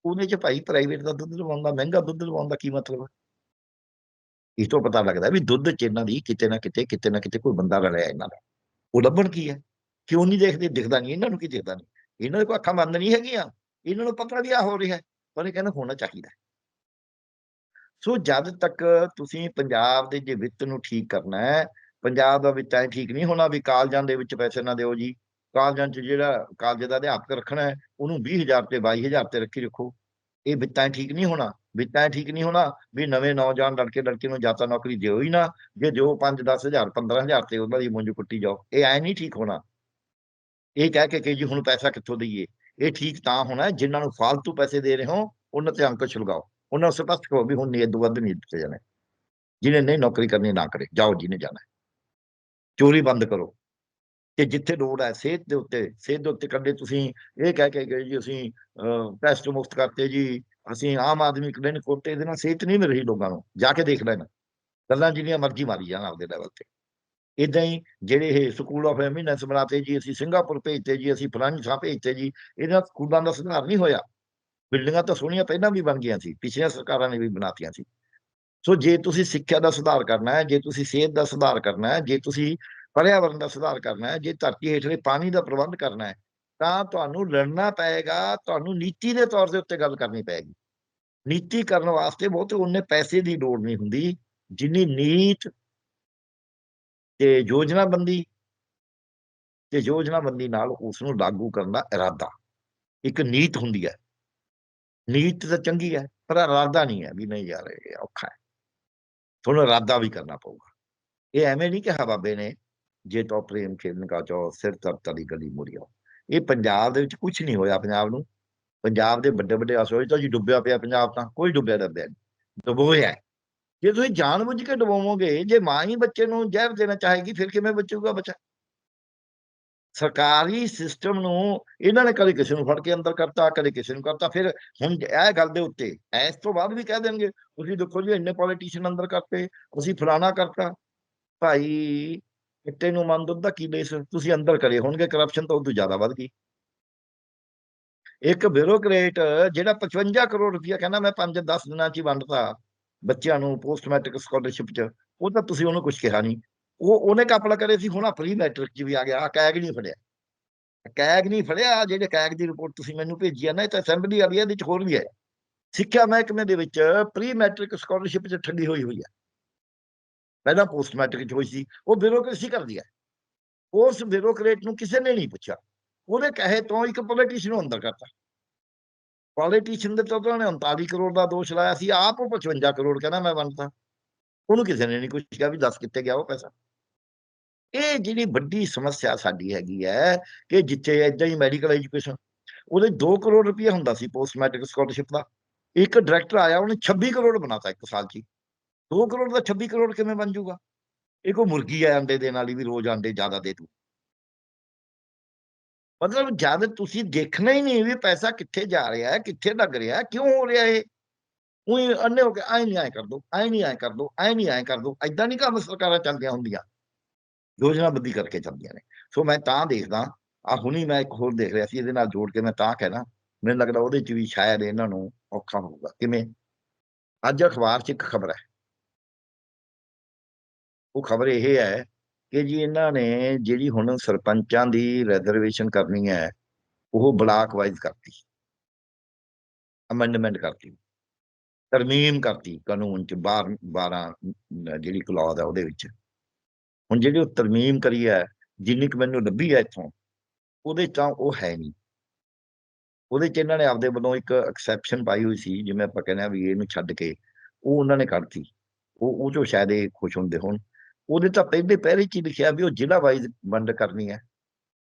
ਉਹਦੇ ਚ ਭਾਈ ਪ੍ਰਾਈਵੇਟ ਦਾ ਦੁੱਧ ਲਵਾਉਣ ਦਾ, ਮਹਿੰਗਾ ਦੁੱਧ ਲਵਾਉਣ ਦਾ ਕੀ ਮਤਲਬ ਹੈ? ਇਸ ਤੋਂ ਪਤਾ ਲੱਗਦਾ ਵੀ ਦੁੱਧ ਚ ਇਹਨਾਂ ਦੀ ਕਿਤੇ ਨਾ ਕਿਤੇ ਕਿਤੇ ਨਾ ਕਿਤੇ ਕੋਈ ਬੰਦਾ ਰਲਿਆ ਇਹਨਾਂ ਦਾ। ਉਹ ਲੱਭਣ ਕੀ ਹੈ? ਕਿਉਂ ਨਹੀਂ ਦੇਖਦੇ? ਦਿਖਦਾ ਨਹੀਂ। ਇਹਨਾਂ ਨੂੰ ਕੀ ਦਿਖਦਾ ਨਹੀਂ? ਇਹਨਾਂ ਦੇ ਕੋਈ ਅੱਖਾਂ ਬੰਦ ਨਹੀਂ ਹੈਗੀਆਂ। ਇਹਨਾਂ ਨੂੰ ਪਤਾ ਵੀ ਆ ਹੋ ਰਿਹਾ ਪਰ ਇਹ ਕਹਿੰਦਾ ਹੋਣਾ ਚਾਹੀਦਾ ਸੋ ਜਦ ਤੱਕ ਤੁਸੀਂ ਪੰਜਾਬ ਦੇ ਜੇ ਵਿੱਤ ਨੂੰ ਠੀਕ ਕਰਨਾ ਹੈ, ਪੰਜਾਬ ਦਾ ਵਿੱਤ ਐ ਠੀਕ ਨਹੀਂ ਹੋਣਾ ਵੀ ਕਾਲਜਾਂ ਦੇ ਵਿੱਚ ਪੈਸੇ ਨਾ ਦਿਓ ਜੀ। ਕਾਲਜਾਂ 'ਚ ਜਿਹੜਾ ਕਾਲਜ ਦਾ ਅਧਿਆਪਕ ਰੱਖਣਾ ਹੈ, ਉਹਨੂੰ 20000 ਤੇ 22000 ਤੇ ਰੱਖੀ ਰੱਖੋ। ਇਹ ਵਿੱਤ ਐ ਠੀਕ ਨਹੀਂ ਹੋਣਾ, ਵਿੱਤ ਠੀਕ ਨਹੀਂ ਹੋਣਾ ਵੀ ਨਵੇਂ ਨੌਜਵਾਨ ਲੜਕੇ ਲੜਕੀ ਨੂੰ ਜਾਤਾ ਨੌਕਰੀ ਦਿਓ ਹੀ ਨਾ, ਜੇ ਦਿਓ 5 10000 15000 ਤੇ ਉਹਨਾਂ ਦੀ ਮੁੰਜ ਕੁੱਟੀ ਜਾਓ, ਇਹ ਐ ਨਹੀਂ ਠੀਕ ਹੋਣਾ। ਇਹ ਕਹਿ ਕੇ ਕਿ ਜੀ ਹੁਣ ਪੈਸਾ ਕਿੱਥੋਂ ਦਈਏ? ਇਹ ਠੀਕ ਤਾਂ ਹੋਣਾ ਹੈ, ਜਿਨ੍ਹਾਂ ਨੂੰ ਫालतू ਪੈਸੇ ਦੇ ਰਹੇ ਹੋ, ਉਹਨਾਂ ਤੇ ਅੰਕੁਸ਼ ਲਗਾਓ। ਉਹਨਾਂ ਨੂੰ ਸਪਸ਼ਟ ਕਰੋ ਵੀ ਹੁਣ ਨਹੀਂ ਇਹ ਵੱਧ ਨਹੀਂ ਦਿੱਤੇ ਜਾਣੇ। ਜਿਹਨੇ ਨਹੀਂ ਨੌਕਰੀ ਕਰਨੀ ਨਾ ਕਰੇ, ਜਾਓ ਜਿਹਨੇ ਜਾਣਾ। ਚੋਰੀ ਬੰਦ ਕਰੋ। ਤੇ ਜਿੱਥੇ ਲੋੜ ਹੈ ਸਿਹਤ ਦੇ ਉੱਤੇ, ਸਿਹਤ ਦੇ ਉੱਤੇ ਕੱਢੇ ਤੁਸੀਂ ਇਹ ਕਹਿ ਕੇ ਗਏ ਜੀ, ਅਸੀਂ ਟੈਸਟ ਮੁਫਤ ਕਰਤੇ ਜੀ, ਅਸੀਂ ਆਮ ਆਦਮੀ ਕਲੀਨਿਕ ਕੋਟੇ ਇਹਦੇ ਨਾਲ ਸਿਹਤ ਨਹੀਂ ਮਿਲ ਰਹੀ ਲੋਕਾਂ ਨੂੰ, ਜਾ ਕੇ ਦੇਖ ਲੈਣ। ਗੱਲਾਂ ਜਿੰਨੀਆਂ ਮਰਜ਼ੀ ਮਾਰੀ ਜਾਣ ਆਪਦੇ ਲੈਵਲ ਤੇ। ਇਦਾਂ ਹੀ ਜਿਹੜੇ ਇਹ ਸਕੂਲ ਆਫ ਐਮੀਨੈਂਸ ਬਣਾਤੇ ਜੀ, ਅਸੀਂ ਸਿੰਗਾਪੁਰ ਭੇਜਤੇ ਜੀ, ਅਸੀਂ ਫਲਾਣੀ ਥਾਂ ਭੇਜਤੇ ਜੀ, ਇਹਨਾਂ ਸਕੂਲਾਂ ਦਾ ਸੁਧਾਰ ਨਹੀਂ ਹੋਇਆ। ਬਿਲਡਿੰਗਾਂ ਤਾਂ ਸੋਹਣੀਆਂ ਪਹਿਲਾਂ ਵੀ ਬਣ ਗਈਆਂ ਸੀ, ਪਿਛਲੀਆਂ ਸਰਕਾਰਾਂ ਨੇ ਵੀ ਬਣਾਤੀਆਂ ਸੀ। ਸੋ ਜੇ ਤੁਸੀਂ ਸਿੱਖਿਆ ਦਾ ਸੁਧਾਰ ਕਰਨਾ ਹੈ, ਜੇ ਤੁਸੀਂ ਸਿਹਤ ਦਾ ਸੁਧਾਰ ਕਰਨਾ ਹੈ, ਜੇ ਤੁਸੀਂ ਪਰਿਆਵਰਣ ਦਾ ਸੁਧਾਰ ਕਰਨਾ ਹੈ, ਜੇ ਧਰਤੀ ਹੇਠਲੇ ਪਾਣੀ ਦਾ ਪ੍ਰਬੰਧ ਕਰਨਾ ਹੈ, ਤਾਂ ਤੁਹਾਨੂੰ ਲੜਨਾ ਪਏਗਾ, ਤੁਹਾਨੂੰ ਨੀਤੀ ਦੇ ਤੌਰ ਦੇ ਉੱਤੇ ਗੱਲ ਕਰਨੀ ਪਏਗੀ। ਨੀਤੀ ਕਰਨ ਵਾਸਤੇ ਬਹੁਤੇ ਉਹਨੇ ਪੈਸੇ ਦੀ ਲੋੜ ਨਹੀਂ ਹੁੰਦੀ, ਜਿੰਨੀ ਨੀਤ ਤੇ ਯੋਜਨਾਬੰਦੀ ਤੇ ਯੋਜਨਾਬੰਦੀ ਨਾਲ ਉਸ ਨੂੰ ਲਾਗੂ ਕਰਨ ਦਾ ਇਰਾਦਾ। ਇੱਕ ਨੀਤ ਹੁੰਦੀ ਹੈ। ਨੀਤ ਤਾਂ ਚੰਗੀ ਹੈ, ਪਰ ਇਰਾਦਾ ਨਹੀਂ ਹੈ ਵੀ ਨਹੀਂ ਯਾਰ, ਇਹ ਔਖਾ ਹੈ। ਤੁਹਾਨੂੰ ਇਰਾਦਾ ਵੀ ਕਰਨਾ ਪਊਗਾ। ਇਹ ਐਵੇਂ ਨਹੀਂ ਕਿਹਾ ਬਾਬੇ ਨੇ ਜੇ ਤੋ ਪ੍ਰੇਮ ਖੇਲਣ ਕਾ ਚੋ ਸਿਰ ਤਰਤਾ ਦੀ ਗਲੀ ਮੁੜਿਓ ਇਹ ਪੰਜਾਬ ਦੇ ਵਿੱਚ ਕੁਝ ਨਹੀਂ ਹੋਇਆ ਪੰਜਾਬ ਨੂੰ। ਪੰਜਾਬ ਦੇ ਵੱਡੇ ਵੱਡੇ ਅਸੋਏ ਤਾਂ ਜੀ ਡੁੱਬਿਆ ਪਿਆ ਪੰਜਾਬ ਤਾਂ, ਕੋਈ ਡੁੱਬਿਆ ਡੱਬਿਆ ਨਹੀਂ। ਡੁਬੋਇਆ। ਜੇ ਤੁਸੀਂ ਜਾਣਬੁੱਝ ਕੇ ਡੁਬਾਵੋਗੇ, ਜੇ ਮਾਂ ਹੀ ਬੱਚੇ ਨੂੰ ਜ਼ਹਿਰ ਦੇਣਾ ਚਾਹੇਗੀ, ਫਿਰ ਕਿਵੇਂ ਬਚੂਗਾ ਬੱਚਾ? ਸਰਕਾਰੀ ਸਿਸਟਮ ਨੂੰ ਇਹਨਾਂ ਨੇ ਕਦੇ ਕਿਸੇ ਨੂੰ ਫੜ ਕੇ ਅੰਦਰ ਕਰਤਾ, ਕਦੇ ਕਿਸੇ ਨੂੰ ਕਰਤਾ, ਫਿਰ ਹੁਣ ਇਹ ਗੱਲ ਦੇ ਉੱਤੇ, ਇਸ ਤੋਂ ਬਾਅਦ ਵੀ ਕਹਿ ਦੇਣਗੇ, ਤੁਸੀਂ ਦੇਖੋ ਜੀ, ਇੰਨੇ ਪੋਲੀਟੀਸ਼ੀਅਨ ਅੰਦਰ ਕਰਤੇ, ਅਸੀਂ ਫਲਾਣਾ ਕਰਤਾ। ਭਾਈ ਇੱਟੇ ਨੂੰ ਮਨ ਦੁੱਧ ਦਾ ਕੀ ਦੇਸ ਤੁਸੀਂ ਅੰਦਰ ਕਰੇ ਹੋਣਗੇ ਕਰਪਸ਼ਨ ਤਾਂ ਉਦੋਂ ਜ਼ਿਆਦਾ ਵੱਧ ਗਈ। ਇੱਕ ਬਿਊਰੋਕਰੇਟ ਜਿਹੜਾ 55 ਕਰੋੜ ਰੁਪਇਆ ਕਹਿੰਦਾ ਮੈਂ 5-10 ਦਿਨਾਂ 'ਚ ਹੀ ਵੰਡਤਾ ਬੱਚਿਆਂ ਨੂੰ ਪੋਸਟ ਮੈਟ੍ਰਿਕ ਸਕਾਲਰਸ਼ਿਪ 'ਚ, ਉਹ ਤਾਂ ਤੁਸੀਂ ਉਹਨੂੰ ਕੁਝ ਕਿਹਾ ਨਹੀਂ। ਉਹ, ਉਹਨੇ ਕਾਪਲਾ ਕਰੇ ਸੀ, ਹੁਣ ਪ੍ਰੀ ਮੈਟ੍ਰਿਕ 'ਚ ਵੀ ਆ ਗਿਆ ਆ ਕੈਗ ਨਹੀਂ ਫੜਿਆ। ਕੈਗ ਨਹੀਂ ਫੜਿਆ, ਜਿਹੜੇ ਕੈਗ ਦੀ ਰਿਪੋਰਟ ਤੁਸੀਂ ਮੈਨੂੰ ਭੇਜੀ ਆ ਨਾ, ਇਹ ਤਾਂ ਅਸੈਂਬਲੀ ਵਾਲੀ ਆ ਇਹਦੇ 'ਚ ਹੋਰ ਵੀ ਹੈ। ਸਿੱਖਿਆ ਮਹਿਕਮੇ ਦੇ ਵਿੱਚ ਪ੍ਰੀ ਮੈਟ੍ਰਿਕ ਸਕਾਲਰਸ਼ਿਪ 'ਚ ਠੱਗੀ ਹੋਈ ਹੋਈ ਹੈ ਪਹਿਲਾਂ ਪੋਸਟ ਮੈਟ੍ਰਿਕ 'ਚ ਹੋਈ ਸੀ, ਉਹ ਬਿਊਰੋਕ੍ਰੇਸੀ ਕਰਦੀ ਹੈ। ਉਸ ਬਿਊਰੋਕ੍ਰੇਟ ਨੂੰ ਕਿਸੇ ਨੇ ਨਹੀਂ ਪੁੱਛਿਆ। ਉਹਦੇ ਕਹੇ ਤੋਂ ਇੱਕ ਪੋਲੀਟੀਸ਼ੀਅਨ ਨੂੰ ਅੰਦਰ ਕਰਤਾ। ਪੋਲੀਟੀਸ਼ੀਅਨ ਦੇ ਤੋਂ ਉਹਨੇ 39 ਕਰੋੜ ਦਾ ਦੋਸ਼ ਲਾਇਆ ਸੀ, ਆਪ ਉਹ 55 ਕਰੋੜ ਕਹਿੰਦਾ ਮੈਂ ਬਣਤਾ। ਉਹਨੂੰ ਕਿਸੇ ਨੇ ਨਹੀਂ ਕੁਝ ਕਿਹਾ ਵੀ ਦੱਸ ਕਿੱਥੇ ਗਿਆ ਉਹ ਪੈਸਾ। ਇਹ ਜਿਹੜੀ ਵੱਡੀ ਸਮੱਸਿਆ ਸਾਡੀ ਹੈਗੀ ਹੈ ਕਿ ਜਿੱਥੇ ਏਦਾਂ ਹੀ ਮੈਡੀਕਲ ਐਜੂਕੇਸ਼ਨ ਉਹਦੇ 2 ਕਰੋੜ ਰੁਪਏ ਹੁੰਦਾ ਸੀ ਪੋਸਟ ਮੈਟ੍ਰਿਕ ਸਕਾਲਰਸ਼ਿਪ ਦਾ। ਇੱਕ ਡਾਇਰੈਕਟਰ ਆਇਆ, ਉਹਨੇ 26 ਕਰੋੜ ਬਣਾਤਾ ਇੱਕ ਸਾਲ 'ਚ ਹੀ। 2 ਕਰੋੜ ਦਾ 26 ਕਰੋੜ ਕਿਵੇਂ ਬਣ ਜਾਊਗਾ ਇਹ ਕੋਈ ਮੁਰਗੀ ਆ ਅੰਡੇ ਦੇਣ ਵਾਲੀ ਵੀ ਰੋਜ਼ ਅੰਡੇ ਜ਼ਿਆਦਾ ਦੇ ਦੂ। ਮਤਲਬ ਜਦ ਤੁਸੀਂ ਦੇਖਣਾ ਹੀ ਨਹੀਂ ਵੀ ਪੈਸਾ ਕਿੱਥੇ ਜਾ ਰਿਹਾ ਹੈ, ਕਿੱਥੇ ਲੱਗ ਰਿਹਾ ਹੈ, ਕਿਉਂ ਹੋ ਰਿਹਾ ਇਹ? ਉਹੀ ਅੰਨੇ ਹੋ ਕੇ ਐ ਨਹੀਂ ਐ ਕਰ ਦੋ, ਐ ਨਹੀਂ ਐ ਕਰ ਦੋ, ਐ ਨਹੀਂ ਐ ਕਰ ਦੋ ਐਦਾਂ ਨਹੀਂ ਕੰਮ ਸਰਕਾਰਾਂ ਚੱਲਦੀਆਂ ਹੁੰਦੀਆਂ। ਯੋਜਨਾਬੰਦੀ ਕਰਕੇ ਚੱਲਦੀਆਂ ਨੇ। ਸੋ ਮੈਂ ਤਾਂ ਦੇਖਦਾ, ਆ ਹੁਣੀ ਮੈਂ ਇੱਕ ਹੋਰ ਦੇਖ ਰਿਹਾ ਸੀ, ਇਹਦੇ ਨਾਲ ਜੋੜ ਕੇ ਮੈਂ ਤਾਂ ਕਹਿਣਾ, ਮੈਨੂੰ ਲੱਗਦਾ ਉਹਦੇ ਚ ਵੀ ਸ਼ਾਇਦ ਇਹਨਾਂ ਨੂੰ ਔਖਾ ਹੋਊਗਾ। ਕਿਵੇਂ? ਅੱਜ ਅਖਬਾਰ 'ਚ ਇੱਕ ਖਬਰ ਹੈ। ਉਹ ਖਬਰ ਇਹ ਹੈ ਕਿ ਜੀ ਇਹਨਾਂ ਨੇ ਜਿਹੜੀ ਹੁਣ ਸਰਪੰਚਾਂ ਦੀ ਰਿਜ਼ਰਵੇਸ਼ਨ ਕਰਨੀ ਹੈ, ਉਹ ਬਲਾਕ ਵਾਈਜ਼ ਕਰਤੀ। ਅਮੈਂਡਮੈਂਟ ਕਰਤੀ। ਤਰਮੀਮ ਕਰਤੀ ਕਾਨੂੰਨ ਚ 12 12 ਜਿਹੜੀ ਕਲੌਜ਼ ਹੈ ਉਹਦੇ ਵਿੱਚ। ਹੁਣ ਜਿਹੜੀ ਉਹ ਤਰਮੀਮ ਕਰੀ ਹੈ, ਜਿੰਨੀ ਕੁ ਮੈਨੂੰ ਲੱਭੀ ਹੈ ਇੱਥੋਂ, ਉਹਦੇ ਤਾਂ ਉਹ ਹੈ ਨਹੀਂ। ਉਹਦੇ ਚ ਇਹਨਾਂ ਨੇ ਆਪਦੇ ਵੱਲੋਂ ਇੱਕ ਐਕਸੈਪਸ਼ਨ ਪਾਈ ਹੋਈ ਸੀ, ਜਿਵੇਂ ਆਪਾਂ ਕਹਿੰਦੇ ਆ ਵੀ ਇਹਨੂੰ ਛੱਡ ਕੇ, ਉਹ ਉਹਨਾਂ ਨੇ ਕਰਤੀ ਉਹ ਉਹ ਚੋਂ ਸ਼ਾਇਦ ਇਹ ਖੁਸ਼ ਹੁੰਦੇ ਹੋਣ। ਉਹਦੇ ਤਾਂ ਪਹਿਲੇ ਪਹਿਰੇ ਚ ਹੀ ਲਿਖਿਆ ਵੀ ਉਹ ਜ਼ਿਲ੍ਹਾ ਵਾਈਜ਼ ਵੰਡ ਕਰਨੀ ਹੈ।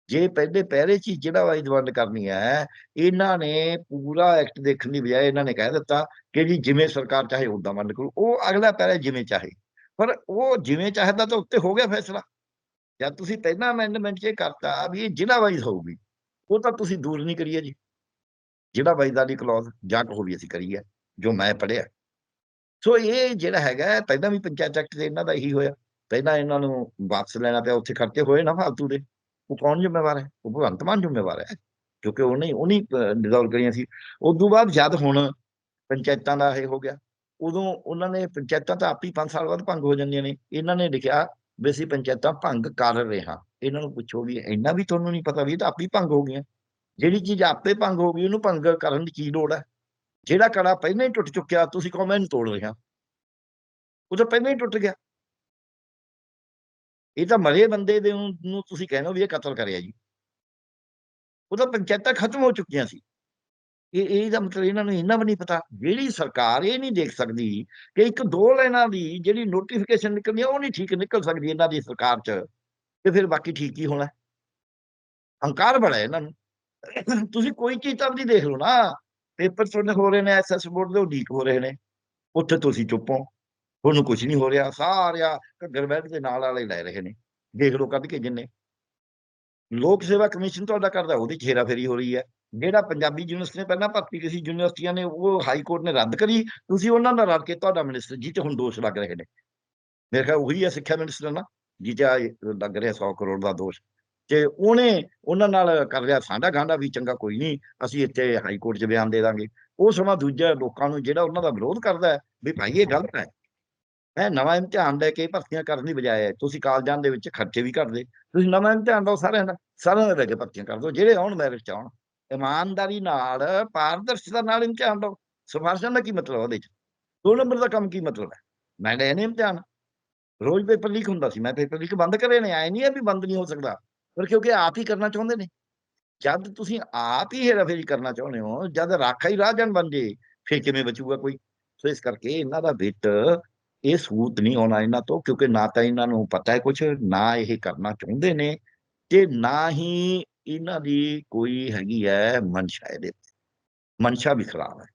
ਜੇ ਪਹਿਲੇ ਪਹਿਰੇ ਚ ਹੀ ਜ਼ਿਲ੍ਹਾ ਵਾਈਜ਼ ਵੰਡ ਕਰਨੀ ਹੈ, ਇਹਨਾਂ ਨੇ ਪੂਰਾ ਐਕਟ ਦੇਖਣ ਦੀ ਬਜਾਏ ਇਹਨਾਂ ਨੇ ਕਹਿ ਦਿੱਤਾ ਕਿ ਜੀ ਜਿਵੇਂ ਸਰਕਾਰ ਚਾਹੇ ਉਦਾਂ ਵੰਡ ਕਰੂ, ਉਹ ਅਗਲਾ ਪਹਿਰੇ ਜਿਵੇਂ ਚਾਹੇ। ਪਰ ਉਹ ਜਿਵੇਂ ਚਾਹਦਾ ਤਾਂ ਉੱਤੇ ਹੋ ਗਿਆ ਫੈਸਲਾ। ਜਦ ਤੁਸੀਂ ਪਹਿਲਾਂ ਅਮੈਂਡਮੈਂਟ 'ਚ ਇਹ ਕਰਤਾ ਵੀ ਇਹ ਜ਼ਿਲ੍ਹਾ ਵਾਈਜ਼ ਹੋਊਗੀ, ਉਹ ਤਾਂ ਤੁਸੀਂ ਦੂਰ ਨਹੀਂ ਕਰੀਏ ਜੀ। ਜ਼ਿਲ੍ਹਾ ਵਾਈਜ਼ ਵਾਲੀ ਕਲੌਜ਼ ਜਾਂ ਕਹੋ ਵੀ ਅਸੀਂ ਕਰੀਏ, ਜੋ ਮੈਂ ਪੜਿਆ ਸੋ ਇਹ ਜਿਹੜਾ ਹੈਗਾ, ਪਹਿਲਾਂ ਵੀ ਪੰਚਾਇਤ ਐਕਟ ਤੇ ਇਹਨਾਂ ਦਾ ਇਹੀ ਹੋਇਆ। ਪਹਿਲਾਂ ਇਹਨਾਂ ਨੂੰ ਵਾਪਸ ਲੈਣਾ ਪਿਆ, ਉੱਥੇ ਖਰਚੇ ਹੋਏ ਨਾ ਫਾਲਤੂ ਦੇ। ਉਹ ਕੌਣ ਜ਼ਿੰਮੇਵਾਰ ਹੈ? ਉਹ ਭਗਵੰਤ ਮਾਨ ਜ਼ਿੰਮੇਵਾਰ ਹੈ, ਕਿਉਂਕਿ ਉਹਨੇ ਉਹਨੇ ਡਿਜ਼ੋਲਵ ਕਰੀਆਂ ਸੀ। ਉਸ ਤੋਂ ਬਾਅਦ ਜਦ ਹੁਣ ਪੰਚਾਇਤਾਂ ਦਾ ਇਹ ਹੋ ਗਿਆ, ਉਦੋਂ ਉਹਨਾਂ ਨੇ ਪੰਚਾਇਤਾਂ ਤਾਂ ਆਪੀ 5 ਸਾਲ ਬਾਅਦ ਭੰਗ ਹੋ ਜਾਂਦੀਆਂ ਨੇ। ਇਹਨਾਂ ਨੇ ਲਿਖਿਆ ਵੀ ਅਸੀਂ ਪੰਚਾਇਤਾਂ ਭੰਗ ਕਰ ਰਹੇ ਹਾਂ। ਇਹਨਾਂ ਨੂੰ ਪੁੱਛੋ ਵੀ ਇੰਨਾ ਵੀ ਤੁਹਾਨੂੰ ਨਹੀਂ ਪਤਾ ਵੀ ਇਹ ਤਾਂ ਆਪੀ ਭੰਗ ਹੋ ਗਈਆਂ। ਜਿਹੜੀ ਚੀਜ਼ ਆਪੇ ਭੰਗ ਹੋ ਗਈ, ਉਹਨੂੰ ਭੰਗ ਕਰਨ ਦੀ ਕੀ ਲੋੜ ਹੈ? ਜਿਹੜਾ ਕੜਾ ਪਹਿਲਾਂ ਹੀ ਟੁੱਟ ਚੁੱਕਿਆ, ਤੁਸੀਂ ਕਹੋ ਮੈਂ ਇਹਨੂੰ ਤੋੜ ਰਿਹਾ ਉਹ ਤਾਂ ਪਹਿਲਾਂ ਹੀ ਟੁੱਟ ਗਿਆ। ਇਹ ਤਾਂ ਮਰੇ ਬੰਦੇ ਦੇ ਨੂੰ ਨੂੰ ਤੁਸੀਂ ਕਹਿੰਦੇ ਵੀ ਇਹ ਕਤਲ ਕਰਿਆ ਜੀ। ਉਹ ਤਾਂ ਪੰਚਾਇਤਾਂ ਖਤਮ ਹੋ ਚੁੱਕੀਆਂ ਸੀ। ਇਹ ਇਹ ਦਾ ਮਤਲਬ ਇਹਨਾਂ ਨੂੰ ਇੰਨਾ ਵੀ ਨਹੀਂ ਪਤਾ। ਜਿਹੜੀ ਸਰਕਾਰ ਇਹ ਨਹੀਂ ਦੇਖ ਸਕਦੀ ਕਿ ਇੱਕ ਦੋ ਲਾਈਨਾਂ ਦੀ ਜਿਹੜੀ ਨੋਟੀਫਿਕੇਸ਼ਨ ਨਿਕਲਦੀ ਉਹ ਨਹੀਂ ਠੀਕ ਨਿਕਲ ਸਕਦੀ ਇਹਨਾਂ ਦੀ ਸਰਕਾਰ 'ਚ। ਤੇ ਫਿਰ ਬਾਕੀ ਠੀਕ ਹੀ ਹੋਣਾ? ਹੰਕਾਰ ਬੜਾ ਇਹਨਾਂ ਨੂੰ। ਤੁਸੀਂ ਕੋਈ ਚੀਜ਼ ਤਾਂ ਆਪਦੀ ਦੇਖ ਲਓ ਨਾ। ਪੇਪਰ ਤੁਹਾਡੇ ਹੋ ਰਹੇ ਨੇ ਐਸਐਸ ਬੋਰਡ ਦੇ, ਉਹ ਲੀਕ ਹੋ ਰਹੇ ਨੇ। ਉੱਥੇ ਤੁਸੀਂ ਚੁੱਪੋ ਹੋ ਤੁਹਾਨੂੰ ਕੁਝ ਨਹੀਂ ਹੋ ਰਿਹਾ, ਸਾਰਿਆ ਘੱਗਰ ਬੈਠ ਦੇ ਨਾਲ ਵਾਲੇ ਲੈ ਰਹੇ ਨੇ, ਦੇਖ ਲਓ ਕੱਢ ਕੇ ਜਿੰਨੇ ਲੋਕ ਸੇਵਾ ਕਮਿਸ਼ਨ ਤੁਹਾਡਾ ਕਰਦਾ, ਉਹਦੀ ਛੇਰਾ ਫੇਰੀ ਹੋ ਰਹੀ ਹੈ। ਜਿਹੜਾ ਪੰਜਾਬੀ ਯੂਨੀਵਰਸਿਟੀ ਨੇ ਪਹਿਲਾਂ ਭਰਤੀ ਕੀਤੀ ਯੂਨੀਵਰਸਿਟੀਆਂ ਨੇ, ਉਹ ਹਾਈ ਕੋਰਟ ਨੇ ਰੱਦ ਕਰੀ। ਤੁਸੀਂ ਉਹਨਾਂ ਨਾਲ ਰਲ ਕੇ ਤੁਹਾਡਾ ਮਿਨਿਸਟਰ ਜੀ ਤੇ ਹੁਣ ਦੋਸ਼ ਲੱਗ ਰਹੇ ਨੇ। ਮੇਰੇ ਖਿਆਲ ਉਹੀ ਹੈ ਸਿੱਖਿਆ ਮਿਨਿਸਟਰ ਨਾ, ਜੀ ਤੇ ਲੱਗ ਰਿਹਾ 100 ਕਰੋੜ ਦਾ ਦੋਸ਼। ਤੇ ਉਹਨੇ ਉਹਨਾਂ ਨਾਲ ਕਰ ਲਿਆ ਸਾਡਾ ਗਾਂਡਾ ਵੀ ਚੰਗਾ ਕੋਈ ਨਹੀਂ ਅਸੀਂ ਇੱਥੇ ਹਾਈ ਕੋਰਟ 'ਚ ਬਿਆਨ ਦੇ ਦਾਂਗੇ। ਉਹ ਸਮਾਂ ਦੂਜਾ ਲੋਕਾਂ ਨੂੰ ਜਿਹੜਾ ਉਹਨਾਂ ਦਾ ਵਿਰੋਧ ਕਰਦਾ ਵੀ ਭਾਈ ਇਹ ਗਲਤ ਹੈ। ਹੈ, ਨਵਾਂ ਇਮਤਿਹਾਨ ਲੈ ਕੇ ਭਰਤੀਆਂ ਕਰਨ ਦੀ ਬਜਾਏ ਤੁਸੀਂ ਕਾਲਜਾਂ ਦੇ ਵਿੱਚ ਖਰਚੇ ਵੀ ਕਰਦੇ ਤੁਸੀਂ ਨਵਾਂ ਇਮਤਿਹਾਨ ਦਿਓ, ਸਾਰਿਆਂ ਦਾ, ਸਾਰਿਆਂ ਦੇ ਲੈ ਕੇ ਭਰਤੀਆਂ ਕਰ ਦਿਓ, ਜਿਹੜੇ ਆਉਣ ਮੈਰਿਟ 'ਚ ਆਉਣ। ਇਮਾਨਦਾਰੀ ਨਾਲ, ਪਾਰਦਰਸ਼ਤਾ ਨਾਲ ਇਮਤਿਹਾਨ ਦਿਓ। ਸਿਫਾਰਸ਼ਾਂ ਦਾ ਕੀ ਮਤਲਬ ਉਹਦੇ 'ਚ? ਦੋ ਨੰਬਰ ਦਾ ਕੰਮ ਕੀ ਮਤਲਬ ਹੈ? ਮੈਂ ਲੈ ਨਹੀਂ ਇਮਤਿਹਾਨ ਰੋਜ਼ ਪੇਪਰ ਲੀਕ ਹੁੰਦਾ ਸੀ, ਮੈਂ ਪੇਪਰ ਲੀਕ ਬੰਦ ਕਰੇ ਨੇ ਆਏ ਨਹੀਂ ਹੈ ਵੀ ਬੰਦ ਨਹੀਂ ਹੋ ਸਕਦਾ। ਪਰ ਕਿਉਂਕਿ ਆਪ ਹੀ ਕਰਨਾ ਚਾਹੁੰਦੇ ਨੇ। ਜਦ ਤੁਸੀਂ ਆਪ ਹੀ ਹੇਰਾਫੇਰੀ ਕਰਨਾ ਚਾਹੁੰਦੇ ਹੋ, ਜਦ ਰਾਖਾ ਹੀ ਰਾਹ ਜਾਣ ਬਣ ਜੇ, ਫਿਰ ਕਿਵੇਂ ਬਚੂਗਾ ਕੋਈ? ਸੋ ਇਸ ਕਰਕੇ ਇਹਨਾਂ ਦਾ ਵਿੱਤ ਇਹ ਸਬੂਤ ਨਹੀਂ ਆਉਣਾ ਇਹਨਾਂ ਤੋਂ, ਕਿਉਂਕਿ ਨਾ ਤਾਂ ਇਹਨਾਂ ਨੂੰ ਪਤਾ ਹੈ ਕੁਝ ਨਾ ਇਹ ਕਰਨਾ ਚਾਹੁੰਦੇ ਨੇ ਤੇ ਨਾ ਹੀ ਇਹਨਾਂ ਦੀ ਕੋਈ ਹੈਗੀ ਹੈ ਮਨਸ਼ਾ ਇਹਦੇ ਮਨਸ਼ਾ ਵੀ ਖਰਾਬ ਹੈ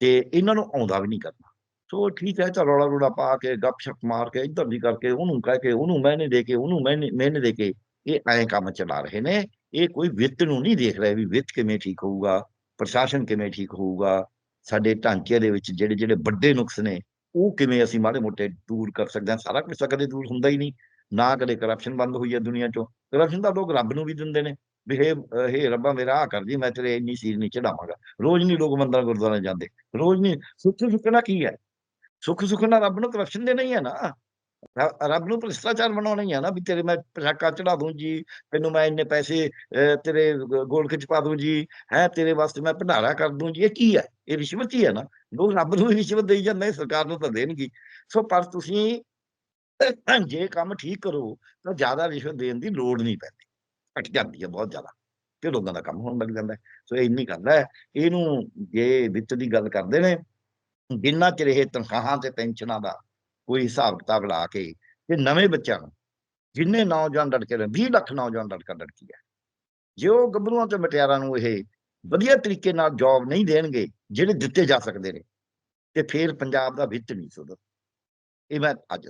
ਤੇ ਇਹਨਾਂ ਨੂੰ ਆਉਂਦਾ ਵੀ ਨਹੀਂ ਕਰਨਾ। ਸੋ ਠੀਕ ਹੈ, ਤਾਂ ਰੌਲਾ ਰੂੜਾ ਪਾ ਕੇ ਗੱਪ ਸ਼ਪ ਮਾਰ ਕੇ, ਇੱਧਰ ਦੀ ਕਰਕੇ, ਉਹਨੂੰ ਕਹਿ ਕੇ, ਉਹਨੂੰ ਮੈਨੇ ਦੇ ਕੇ, ਉਹਨੂੰ ਮੈਨੇ ਮੈਨੇ ਦੇ ਕੇ, ਇਹ ਐਂ ਕੰਮ ਚਲਾ ਰਹੇ ਨੇ। ਇਹ ਕੋਈ ਵਿੱਤ ਨੂੰ ਨਹੀਂ ਦੇਖ ਰਹੇ ਵੀ ਵਿੱਤ ਕਿਵੇਂ ਠੀਕ ਹੋਊਗਾ, ਪ੍ਰਸ਼ਾਸਨ ਕਿਵੇਂ ਠੀਕ ਹੋਊਗਾ। ਸਾਡੇ ਢਾਂਚੇ ਦੇ ਵਿੱਚ ਜਿਹੜੇ ਜਿਹੜੇ ਵੱਡੇ ਨੁਕਸ ਨੇ ਉਹ ਕਿਵੇਂ ਅਸੀਂ ਮਾੜੇ ਮੋਟੇ ਦੂਰ ਕਰ ਸਕਦੇ ਹਾਂ? ਸਾਰਾ ਕੁਝ ਤਾਂ ਕਦੇ ਦੂਰ ਹੁੰਦਾ ਹੀ ਨਹੀਂ। ਨਾ ਕਦੇ ਕਰਪਸ਼ਨ ਬੰਦ ਹੋਈ ਹੈ ਦੁਨੀਆ ਚੋਂ। ਕਰਪਸ਼ਨ ਤਾਂ ਲੋਕ ਰੱਬ ਨੂੰ ਵੀ ਦਿੰਦੇ ਨੇ। ਵੀ ਹੇ ਹੇ ਰੱਬਾ ਮੇਰਾ ਆ ਕਰ ਦੀ ਮੈਂ ਤੇਰੇ ਇੰਨੀ ਸੀਰ ਨਹੀਂ ਚੜਾਵਾਂਗਾ। ਰੋਜ਼ ਨਹੀਂ ਲੋਕ ਮੰਦਰ ਗੁਰਦੁਆਰੇ ਜਾਂਦੇ। ਰੋਜ਼ ਨਹੀਂ। ਸੁੱਖ ਸੁੱਖਣਾ ਕੀ ਹੈ? ਸੁੱਖ ਸੁੱਖਣਾ ਰੱਬ ਨੂੰ ਕਰਪਸ਼ਨ ਦੇਣਾ ਹੀ ਹੈ ਨਾ। ਰੱਬ ਨੂੰ ਭ੍ਰਿਸ਼ਟਾਚਾਰ ਬਣਾਉਣਾ ਹੀ ਹੈ ਨਾ, ਵੀ ਤੇਰੇ ਮੈਂ ਪਟਾਕਾ ਚੜਾ ਦੂੰ ਜੀ, ਤੈਨੂੰ ਮੈਂ ਇੰਨੇ ਪੈਸੇ ਤੇਰੇ ਗ- ਗੋਲਕ ਚ ਪਾ ਦੂੰ ਜੀ, ਹੈ, ਤੇਰੇ ਵਾਸਤੇ ਮੈਂ ਭੰਡਾਰਾ ਕਰ ਦੂੰ ਜੀ, ਇਹ ਕੀ ਹੈ ਇਹ ਰਿਸ਼ਵਤ ਹੀ ਹੈ ਨਾ। ਲੋਕ ਰੱਬ ਨੂੰ ਰਿਸ਼ਵਤ ਦੇਈ ਜਾਂਦੇ, ਸਰਕਾਰ ਨੂੰ ਤਾਂ ਦੇਣਗੇ। ਸੋ, ਪਰ ਤੁਸੀਂ ਜੇ ਕੰਮ ਠੀਕ ਕਰੋ, ਤਾਂ ਜ਼ਿਆਦਾ ਰਿਸ਼ਵਤ ਦੇਣ ਦੀ ਲੋੜ ਨਹੀਂ ਪੈਂਦੀ। ਘਟ ਜਾਂਦੀ ਹੈ ਬਹੁਤ ਜ਼ਿਆਦਾ, ਤੇ ਲੋਕਾਂ ਦਾ ਕੰਮ ਹੋਣ ਲੱਗ ਜਾਂਦਾ। ਹੈ ਸੋ, ਇਹ ਇੰਨੀ ਗੱਲ ਹੈ। ਇਹਨੂੰ ਜੇ ਵਿੱਤ ਦੀ ਗੱਲ ਕਰਦੇ ਨੇ, ਜਿੰਨਾ ਚਿਰ ਇਹ ਤਨਖਾਹਾਂ ਤੇ ਪੈਨਸ਼ਨਾਂ ਦਾ ਕੋਈ ਹਿਸਾਬ ਕਿਤਾਬ ਲਾ ਕੇ ਤੇ ਨਵੇਂ ਬੱਚਿਆਂ ਨੂੰ, ਜਿੰਨੇ ਨੌਜਵਾਨ ਲੜਕੇ ਨੇ 20 ਲੱਖ ਨੌਜਵਾਨ ਲੜਕਾ ਲੜਕੀ ਹੈ। ਜੇ ਉਹ ਗੱਭਰੂਆਂ ਤੇ ਮਟਿਆਰਾਂ ਨੂੰ ਇਹ ਵਧੀਆ ਤਰੀਕੇ ਨਾਲ ਜੌਬ ਨਹੀਂ ਦੇਣਗੇ, ਜਿਹੜੇ ਦਿੱਤੇ ਜਾ ਸਕਦੇ ਨੇ, ਤੇ ਫਿਰ ਪੰਜਾਬ ਦਾ ਵਿੱਤ ਨਹੀਂ ਸੁਧਰ ਇਹ ਮੈਂ ਅੱਜ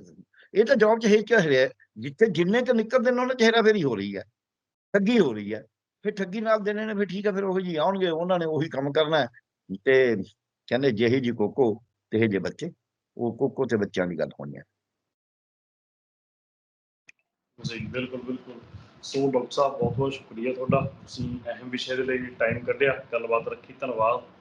ਇਹ ਤਾਂ ਜੌਬ ਚ ਹੈ ਚ ਰਿਹਾ ਜਿੱਥੇ ਜਿੰਨੇ ਕੁ ਨਿਕਲਦੇ ਨੇ, ਉਹਨਾਂ ਚ ਹੇਰਾਫੇਰੀ ਹੋ ਰਹੀ ਹੈ। ਠੱਗੀ ਹੋ ਰਹੀ ਹੈ। ਫਿਰ ਠੱਗੀ ਨਾਲ ਦੇਣੇ ਨੇ, ਫਿਰ ਠੀਕ ਹੈ, ਫਿਰ ਉਹ ਜੀ ਆਉਣਗੇ, ਉਹਨਾਂ ਨੇ ਉਹੀ ਕੰਮ ਕਰਨਾ ਤੇ ਕਹਿੰਦੇ ਜਿਹੇ ਜੀ ਕੋਕੋ, ਤੇ ਜੇ ਬੱਚੇ। ਉਹ ਕੋਕੋ ਤੇ ਬੱਚਿਆਂ ਦੀ ਗੱਲ ਹੋਣੀ ਹੈ ਜੀ, ਬਿਲਕੁਲ ਬਿਲਕੁਲ। ਸੋ ਡਾਕਟਰ ਸਾਹਿਬ ਬਹੁਤ ਬਹੁਤ ਸ਼ੁਕਰੀਆ ਤੁਹਾਡਾ। ਤੁਸੀਂ ਅਹਿਮ ਵਿਸ਼ੇ ਦੇ ਲਈ ਟਾਈਮ ਕੱਢਿਆ। ਗੱਲਬਾਤ ਰੱਖੀ, ਧੰਨਵਾਦ।